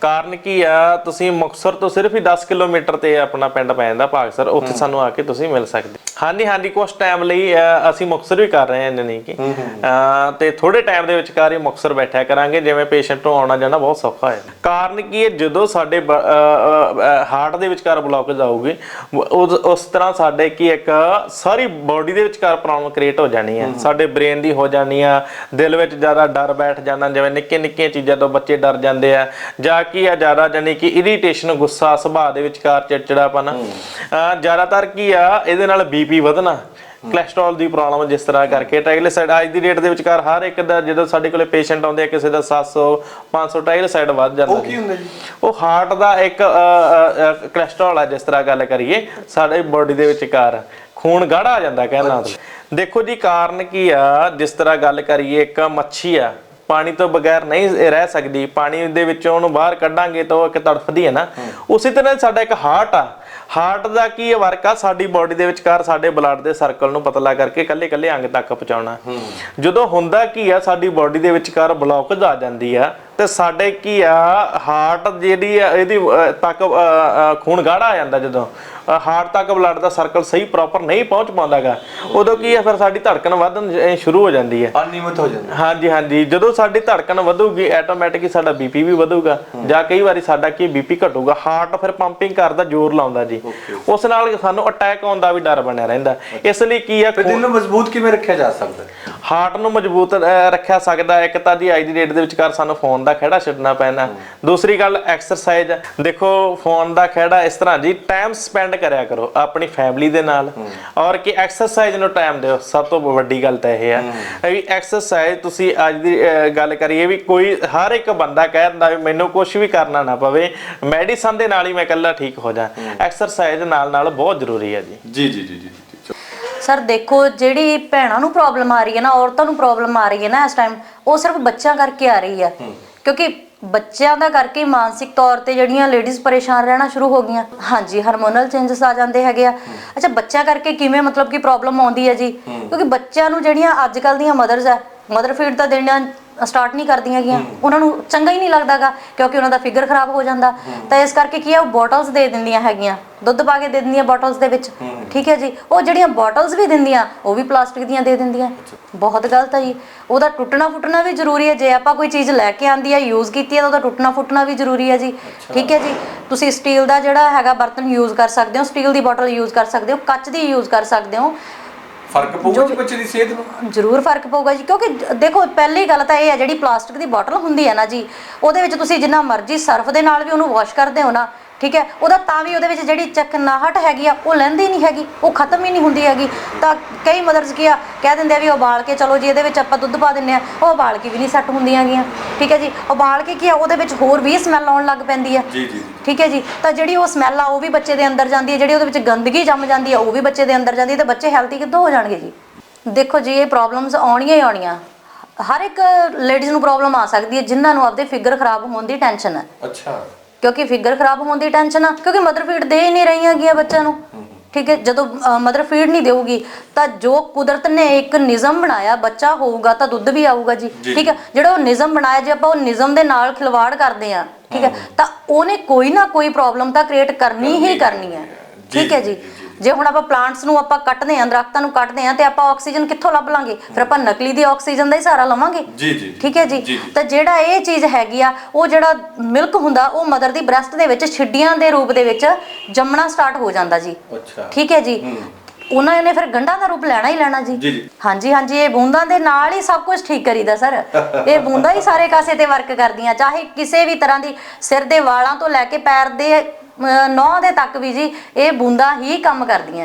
ਕਾਰਨ ਕੀ ਆ ਤੁਸੀਂ ਮੁਕਤਸਰ ਤੋਂ ਸਿਰਫ ਹੀ 10 ਕਿਲੋਮੀਟਰ ਤੇ ਆਪਣਾ ਪਿੰਡ ਪੈ ਜਾਂਦਾ ਭਾਗ ਸਰ। ਉੱਥੇ ਸਾਨੂੰ ਆ ਕੇ ਤੁਸੀਂ ਮਿਲ ਸਕਦੇ ਹਾਂਜੀ ਹਾਂਜੀ ਕੁਝ ਟਾਈਮ ਲਈ ਅਸੀਂ ਮੁਕਤਸਰ ਵੀ ਕਰ ਰਹੇ ਹਾਂ ਨਹੀਂ ਕਿ ਤੇ ਥੋੜੇ ਟਾਈਮ ਦੇ ਵਿਚਕਾਰ ਹੀ ਮੁਕਤਸਰ ਬੈਠਿਆ ਕਰਾਂਗੇ ਜਿਵੇਂ ਪੇਸ਼ੈਂਟ ਨੂੰ ਆਉਣਾ ਜਾਣਾ ਬਹੁਤ ਸੌਖਾ ਹੈ। ਕਾਰਨ ਕੀ ਹੈ ਜਦੋਂ ਸਾਡੇ ਹਾਰਟ ਦੇ ਵਿਚਕਾਰ ਬਲੌਕੇਜ ਆਊਗੀ ਉਸ ਤਰ੍ਹਾਂ ਸਾਡੇ ਕੀ ਇੱਕ ਸਾਰੀ ਬਾਡੀ ਦੇ ਵਿਚਕਾਰ ਪ੍ਰੋਬਲਮ ਕ੍ਰੀਏਟ ਹੋ ਜਾਣੀ ਹੈ। ਸਾਡੇ ਬ੍ਰੇਨ ਦੀ ਹੋ ਜਾਣੀ ਆ ਦਿਲ ਵਿੱਚ ਜ਼ਿਆਦਾ ਡਰ ਬੈਠ ਜਾਂਦਾ ਜਿਵੇਂ ਨਿੱਕੇ ਨਿੱਕੀਆਂ ਚੀਜ਼ਾਂ ਤੋਂ ਬੱਚੇ ਡਰ ਜਾਂਦੇ ਆ ਜਾਂ ਕੀ ਆ ਜ਼ਿਆਦਾ ਜਾਨੀ ਕਿ ਇਰੀਟੇਸ਼ਨ ਗੁੱਸਾ ਸੁਭਾਅ ਦੇ ਵਿਚਕਾਰ ਚਿੜਚਿੜਾਪਨ। ਜ਼ਿਆਦਾਤਰ ਕੀ ਆ ਇਹਦੇ ਨਾਲ ਬੀਪੀ ਵਧਣਾ ਕੋਲੇਸਟ੍ਰੋਲ ਦੀ ਪ੍ਰੋਬਲਮ ਜਿਸ ਤਰ੍ਹਾਂ ਕਰਕੇ। ਟ੍ਰਾਈਗਲਿਸਰਾਈਡ ਅੱਜ ਦੀ ਡੇਟ ਦੇ ਵਿਚਕਾਰ ਹਰ ਇੱਕ ਦਾ ਜਦੋਂ ਸਾਡੇ ਕੋਲੇ ਪੇਸ਼ੈਂਟ ਆਉਂਦੇ ਆ ਕਿਸੇ ਦਾ 700 500 ਟ੍ਰਾਈਗਲਿਸਰਾਈਡ ਵੱਧ ਜਾਂਦਾ ਉਹ ਕੀ ਹੁੰਦਾ ਜੀ? ਉਹ ਹਾਰਟ ਦਾ ਇੱਕ ਕੋਲੇਸਟ੍ਰੋਲ ਆ ਜਿਸ ਤਰ੍ਹਾਂ ਗੱਲ ਕਰੀਏ ਸਾਡੇ ਬੋਡੀ ਦੇ ਵਿਚਕਾਰ। ਖੂਨ ਗਾੜਾ ਆ ਜਾਂਦਾ ਕਹਿਣਾ ਦੇਖੋ ਜੀ ਕਾਰਨ ਕੀ ਆ? ਜਿਸ ਤਰ੍ਹਾਂ ਗੱਲ ਕਰੀਏ ਇੱਕ ਮੱਛੀ ਆ। ਪਾਣੀ ਤੋਂ ਬਗੈਰ ਨਹੀਂ ਰਹਿ ਸਕਦੀ। ਪਾਣੀ ਦੇ ਵਿੱਚੋਂ ਉਹਨੂੰ ਬਾਹਰ ਕੱਢਾਂਗੇ ਤਾਂ ਉਹ ਇੱਕ ਤੜਫਦੀ ਹੈ ਨਾ। ਉਸੇ ਤਰ੍ਹਾਂ ਸਾਡਾ ਇੱਕ ਹਾਰਟ ਆ। ਹਾਰਟ ਦਾ ਕੀ ਵਰਕ ਆ? ਸਾਡੀ ਬਾਡੀ ਦੇ ਵਿਚਕਾਰ ਸਾਡੇ ਬਲੱਡ ਦੇ ਸਰਕਲ ਨੂੰ ਪਤਲਾ ਕਰਕੇ ਕੱਲੇ ਕੱਲੇ ਅੰਗ ਤੱਕ ਪਹੁੰਚਾਉਣਾ। ਜਦੋਂ ਹੁੰਦਾ ਕੀ ਆ ਸਾਡੀ ਬਾਡੀ ਦੇ ਵਿਚਕਾਰ ਬਲੌਕੇਜ ਆ ਜਾਂਦੀ ਆ ਤੇ ਸਾਡੇ ਕੀ ਆ ਹਾਰਟ ਜਿਹੜੀ ਆ ਇਹਦੀ ਤੱਕ ਖੂਨ ਗਾੜਾ ਆ ਜਾਂਦਾ ਜਦੋਂ। ਹਾਰਟ ਤੱਕ ਬਲੱਡ ਦਾ ਸਰਕਲ ਸਹੀ ਪ੍ਰੋਪਰ ਨਹੀਂ ਪਹੁੰਚ ਪਾਉਂਦਾਗਾ। ਉਦੋਂ ਕੀ ਆ ਫਿਰ ਸਾਡੀ ਧੜਕਨ ਵਧਣ ਸ਼ੁਰੂ ਹੋ ਜਾਂਦੀ ਹੈ ਅਨਿਯਮਿਤ ਹੋ ਜਾਂਦਾ ਹਾਂਜੀ ਹਾਂਜੀ। ਜਦੋਂ ਸਾਡੀ ਧੜਕਨ ਵਧੂਗੀ ਆਟੋਮੈਟਿਕ ਹੀ ਸਾਡਾ ਬੀਪੀ ਵੀ ਵਧੂਗਾ। ਜਾਂ ਕਈ ਵਾਰੀ ਸਾਡਾ ਕੀ ਬੀਪੀ ਘਟੂਗਾ ਹਾਰਟ ਫਿਰ ਪੰਪਿੰਗ ਕਰਦਾ ਜ਼ੋਰ ਲਾਉਂਦਾ ਜੀ। ਉਸ ਨਾਲ ਸਾਨੂੰ ਅਟੈਕ ਆਉਣ ਦਾ ਵੀ ਡਰ ਬਣਿਆ ਰਹਿੰਦਾ। ਇਸ ਲਈ ਕੀ ਆ ਦਿਲ ਨੂੰ ਮਜ਼ਬੂਤ ਕਿਵੇਂ ਰੱਖਿਆ ਜਾ ਸਕਦਾ? ਹਾਰਟ ਨੂੰ ਮਜ਼ਬੂਤ ਰੱਖਿਆ ਸਕਦਾ। ਇੱਕ ਤਾਂ ਜੀ ਅੱਜ ਦੀ ਡੇਟ ਦੇ ਵਿਚਕਾਰ ਸਾਨੂੰ ਫੋਨ ਦਾ ਖਿਹੜਾ ਛੱਡਣਾ ਪੈਣਾ। ਦੂਸਰੀ ਗੱਲ ਐਕਸਰਸਾਈਜ਼ ਦੇਖੋ ਫੋਨ ਦਾ ਖਿਹੜਾ ਇਸ ਤਰ੍ਹਾਂ ਜੀ ਟਾਈਮ ਸਪੈਂਡ ਕਰਿਆ ਕਰੋ ਆਪਣੀ ਫੈਮਿਲੀ ਦੇ ਨਾਲ। ਔਰ ਕਿ ਐਕਸਰਸਾਈਜ਼ ਨੂੰ ਟਾਈਮ ਦਿਓ ਸਭ ਤੋਂ ਵੱਡੀ ਗੱਲ ਤਾਂ ਇਹ ਹੈ ਵੀ ਐਕਸਰਸਾਈਜ਼ ਤੁਸੀਂ ਅੱਜ ਦੀ ਗੱਲ ਕਰੀਏ ਵੀ ਕੋਈ ਹਰ ਇੱਕ ਬੰਦਾ ਕਹਿ ਦਿੰਦਾ ਵੀ ਮੈਨੂੰ ਕੁਝ ਵੀ ਕਰਨਾ ਨਾ ਪਵੇ ਮੈਡੀਸਨ ਦੇ ਨਾਲ ਹੀ ਮੈਂ ਇਕੱਲਾ ਠੀਕ ਹੋ ਜਾ। ਐਕਸਰਸਾਈਜ਼ ਨਾਲ ਨਾਲ ਬਹੁਤ ਜ਼ਰੂਰੀ ਹੈ ਜੀ। ਜੀ ਜੀ ਜੀ ਜੀ ਜੀ ਸਰ ਦੇਖੋ ਜਿਹੜੀ ਭੈਣਾਂ ਨੂੰ ਪ੍ਰੋਬਲਮ ਆ ਰਹੀ ਹੈ ਨਾ ਔਰਤਾਂ ਨੂੰ ਪ੍ਰੋਬਲਮ ਆ ਰਹੀ ਹੈ ਨਾ ਇਸ ਟਾਈਮ ਉਹ ਸਿਰਫ ਬੱਚਿਆਂ ਕਰਕੇ ਆ ਰਹੀ ਹੈ। ਕਿਉਂਕਿ ਬੱਚਿਆਂ ਦਾ ਕਰਕੇ ਮਾਨਸਿਕ ਤੌਰ ਤੇ ਜਿਹੜੀਆਂ ਲੇਡੀਜ਼ ਪਰੇਸ਼ਾਨ ਰਹਿਣਾ ਸ਼ੁਰੂ ਹੋ ਗਈਆਂ। ਹਾਂਜੀ ਹਾਰਮੋਨਲ ਚੇਂਜਸ ਆ ਜਾਂਦੇ ਹੈਗੇ ਆ। ਅੱਛਾ ਬੱਚਿਆਂ ਕਰਕੇ ਕਿਵੇਂ ਮਤਲਬ ਕਿ ਪ੍ਰੋਬਲਮ ਆਉਂਦੀ ਹੈ ਜੀ? ਕਿਉਂਕਿ ਬੱਚਿਆਂ ਨੂੰ ਜਿਹੜੀਆਂ ਅੱਜ ਕੱਲ ਦੀਆਂ ਮਦਰਸ ਆ ਮਦਰ ਫੀਡ ਤਾਂ ਦੇਣਾ ਸਟਾਰਟ ਨਹੀਂ ਕਰਦੀਆਂ ਹੈਗੀਆਂ ਉਹਨਾਂ ਨੂੰ ਚੰਗਾ ਹੀ ਨਹੀਂ ਲੱਗਦਾਗਾ ਕਿਉਂਕਿ ਉਹਨਾਂ ਦਾ ਫਿਗਰ ਖਰਾਬ ਹੋ ਜਾਂਦਾ। ਤਾਂ ਇਸ ਕਰਕੇ ਕੀ ਆ ਉਹ ਬੋਟਲਸ ਦੇ ਦਿੰਦੀਆਂ ਹੈਗੀਆਂ। ਦੁੱਧ ਪਾ ਕੇ ਦੇ ਦਿੰਦੀਆਂ ਬੋਟਲਸ ਦੇ ਵਿੱਚ। ਠੀਕ ਹੈ ਜੀ? ਉਹ ਜਿਹੜੀਆਂ ਬੋਟਲਸ ਵੀ ਦਿੰਦੀਆਂ ਉਹ ਵੀ ਪਲਾਸਟਿਕ ਦੀਆਂ ਦੇ ਦਿੰਦੀਆਂ। ਬਹੁਤ ਗਲਤ ਹੈ ਜੀ। ਉਹਦਾ ਟੁੱਟਣਾ ਫੁੱਟਣਾ ਵੀ ਜ਼ਰੂਰੀ ਹੈ ਜੇ ਆਪਾਂ ਕੋਈ ਚੀਜ਼ ਲੈ ਕੇ ਆਂਦੀ ਹੈ ਯੂਜ਼ ਕੀਤੀ ਹੈ ਤਾਂ ਉਹਦਾ ਟੁੱਟਣਾ ਫੁੱਟਣਾ ਵੀ ਜ਼ਰੂਰੀ ਹੈ ਜੀ। ਠੀਕ ਹੈ ਜੀ? ਤੁਸੀਂ ਸਟੀਲ ਦਾ ਜਿਹੜਾ ਹੈਗਾ ਬਰਤਨ ਯੂਜ਼ ਕਰ ਸਕਦੇ ਹੋ ਸਟੀਲ ਦੀ ਬੋਟਲ ਯੂਜ਼ ਕਰ ਸਕਦੇ ਹੋ ਕੱਚ ਦੀ ਯੂਜ਼ ਕਰ ਸਕਦੇ ਹੋ। ਫ਼ਰਕ ਪਊਗਾ ਜੀ ਬੱਚੇ ਦੀ ਸਿਹਤ ਨੂੰ? ਜ਼ਰੂਰ ਫ਼ਰਕ ਪਊਗਾ ਜੀ ਕਿਉਂਕਿ ਦੇਖੋ ਪਹਿਲੀ ਗੱਲ ਤਾਂ ਇਹ ਹੈ ਜਿਹੜੀ ਪਲਾਸਟਿਕ ਦੀ ਬੋਟਲ ਹੁੰਦੀ ਹੈ ਨਾ ਜੀ ਉਹਦੇ ਵਿੱਚ ਤੁਸੀਂ ਜਿੰਨਾ ਮਰਜ਼ੀ ਸਰਫ ਦੇ ਨਾਲ ਵੀ ਉਹਨੂੰ ਵਾਸ਼ ਕਰਦੇ ਹੋ ਨਾ ਠੀਕ ਹੈ? ਉਹਦਾ ਤਾਂ ਵੀ ਉਹਦੇ ਵਿੱਚ ਜਿਹੜੀ ਚਕਨਾਹਟ ਹੈਗੀ ਆ ਉਹ ਲੈਂਦੀ ਨਹੀਂ ਹੈਗੀ ਉਹ ਖਤਮ ਹੀ ਨਹੀਂ ਹੁੰਦੀ ਹੈਗੀ। ਤਾਂ ਕਈ ਮਦਰਸ ਕੀ ਆ ਕਹਿ ਦਿੰਦੇ ਆ ਵੀ ਉਬਾਲ ਕੇ ਚਲੋ ਜੀ ਇਹਦੇ ਵਿੱਚ ਆਪਾਂ ਦੁੱਧ ਪਾ ਦਿੰਨੇ ਆ ਉਹ ਉਬਾਲ ਕੇ ਵੀ ਨਹੀਂ ਸੈੱਟ ਹੁੰਦੀਆਂ ਹੈਗੀਆਂ ਠੀਕ ਹੈ ਜੀ? ਉਬਾਲ ਕੇ ਕੀ ਆ ਉਹਦੇ ਵਿੱਚ ਹੋਰ ਵੀ ਸਮੈਲ ਆਉਣ ਲੱਗ ਪੈਂਦੀ ਆ। ਜੀ ਜੀ। ਠੀਕ ਹੈ ਜੀ? ਤਾਂ ਜਿਹੜੀ ਉਹ ਸਮੈਲ ਆ ਉਹ ਵੀ ਬੱਚੇ ਦੇ ਅੰਦਰ ਜਾਂਦੀ ਹੈ ਜਿਹੜੀ ਉਹਦੇ ਵਿੱਚ ਗੰਦਗੀ ਜੰਮ ਜਾਂਦੀ ਹੈ ਉਹ ਵੀ ਬੱਚੇ ਦੇ ਅੰਦਰ ਜਾਂਦੀ ਹੈ ਤੇ ਬੱਚੇ ਹੈਲਥੀ ਕਿੱਦਾਂ ਹੋ ਜਾਣਗੇ ਜੀ? ਦੇਖੋ ਜੀ ਇਹ ਪ੍ਰੋਬਲਮਸ ਆਉਣੀਆਂ ਹੀ ਆਉਣੀਆਂ। ਹਰ ਇੱਕ ਲੇਡੀਜ਼ ਨੂੰ ਪ੍ਰੋਬਲਮ ਆ ਸਕਦੀ ਹੈ ਜਿਨ੍ਹਾਂ ਨੂੰ ਆਪਦੇ ਫਿਗਰ ਖਰਾਬ ਹੋਣ ਦੀ ਟੈਨਸ਼ਨ ਹੈ ਅੱਛਾ। ਕਿਉਂਕਿ ਫਿਗਰ ਖਰਾਬ ਹੋਣ ਦੀ ਟੈਨਸ਼ਨ ਆ ਕਿਉਂਕਿ ਮਦਰ ਫੀਡ ਦੇ ਹੀ ਨਹੀਂ ਰਹੀਆਂ ਗੀਆਂ ਬੱਚਿਆਂ ਨੂੰ। ਠੀਕ ਹੈ ਜਦੋਂ ਮਦਰ ਫੀਡ ਨਹੀਂ ਦੇਊਗੀ ਤਾਂ ਜੋ ਕੁਦਰਤ ਨੇ ਇੱਕ ਨਿਜ਼ਮ ਬਣਾਇਆ ਬੱਚਾ ਹੋਊਗਾ ਤਾਂ ਦੁੱਧ ਵੀ ਆਊਗਾ ਜੀ। ਠੀਕ ਹੈ ਜਿਹੜਾ ਉਹ ਨਿਜ਼ਮ ਬਣਾਇਆ ਜੇ ਆਪਾਂ ਉਹ ਨਿਜ਼ਮ ਦੇ ਨਾਲ ਖਿਲਵਾੜ ਕਰਦੇ ਆ ਠੀਕ ਹੈ ਤਾਂ ਉਹਨੇ ਕੋਈ ਨਾ ਕੋਈ ਪ੍ਰੋਬਲਮ ਤਾਂ ਕ੍ਰੀਏਟ ਕਰਨੀ ਹੀ ਕਰਨੀ ਹੈ। ਠੀਕ ਹੈ ਜੀ। ਜੇ ਹੁਣ ਆਪਾਂ ਪਲਾਂਟਸ ਨੂੰ ਆਪਾਂ ਕੱਟਦੇ ਆਂ ਦਰਖਤਾਂ ਨੂੰ ਕੱਟਦੇ ਆਂ ਤੇ ਆਪਾਂ ਆਕਸੀਜਨ ਕਿੱਥੋਂ ਲੱਭ ਲਾਂਗੇ? ਫਿਰ ਆਪਾਂ ਨਕਲੀ ਦੀ ਆਕਸੀਜਨ ਦਾ ਹੀ ਸਹਾਰਾ ਲਵਾਂਗੇ। ਜੀ ਜੀ ਠੀਕ ਹੈ ਜੀ? ਤਾਂ ਜਿਹੜਾ ਇਹ ਚੀਜ਼ ਹੈਗੀ ਆ ਉਹ ਜਿਹੜਾ ਮਿਲਕ ਹੁੰਦਾ ਉਹ ਮਦਰ ਦੀ ਬ੍ਰੈਸਟ ਦੇ ਵਿੱਚ ਛਿੱਡੀਆਂ ਦੇ ਰੂਪ ਦੇ ਵਿੱਚ ਜੰਮਣਾ ਸਟਾਰਟ ਹੋ ਜਾਂਦਾ ਜੀ। ਅੱਛਾ। ਠੀਕ ਹੈ ਜੀ? ਉਹਨਾਂ ਨੇ ਫਿਰ ਗੰਢਾਂ ਦਾ ਰੂਪ ਲੈਣਾ ਹੀ ਲੈਣਾ ਜੀ। ਜੀ, ਜੀ। ਹਾਂਜੀ ਹਾਂਜੀ ਇਹ ਬੂੰਦਾਂ ਦੇ ਨਾਲ ਹੀ ਸਭ ਕੁਝ ਠੀਕ ਕਰੀਦਾ ਸਰ। ਇਹ ਬੂੰਦਾਂ ਹੀ ਸਾਰੇ ਕਾਸੇ ਤੇ ਵਰਕ ਕਰਦੀਆਂ ਚਾਹੇ ਕਿਸੇ ਵੀ ਤਰ੍ਹਾਂ ਦੀ ਸਿਰ ਦੇ ਵਾਲਾਂ ਤੋਂ ਲੈ ਕੇ ਪੈਰ ਦੇ ਨੌ ਦੇ ਤੱਕ ਵੀ ਜੀ ਇਹ ਬੂੰਦਾਂ ਹੀ ਕੰਮ ਕਰਦੀਆਂ।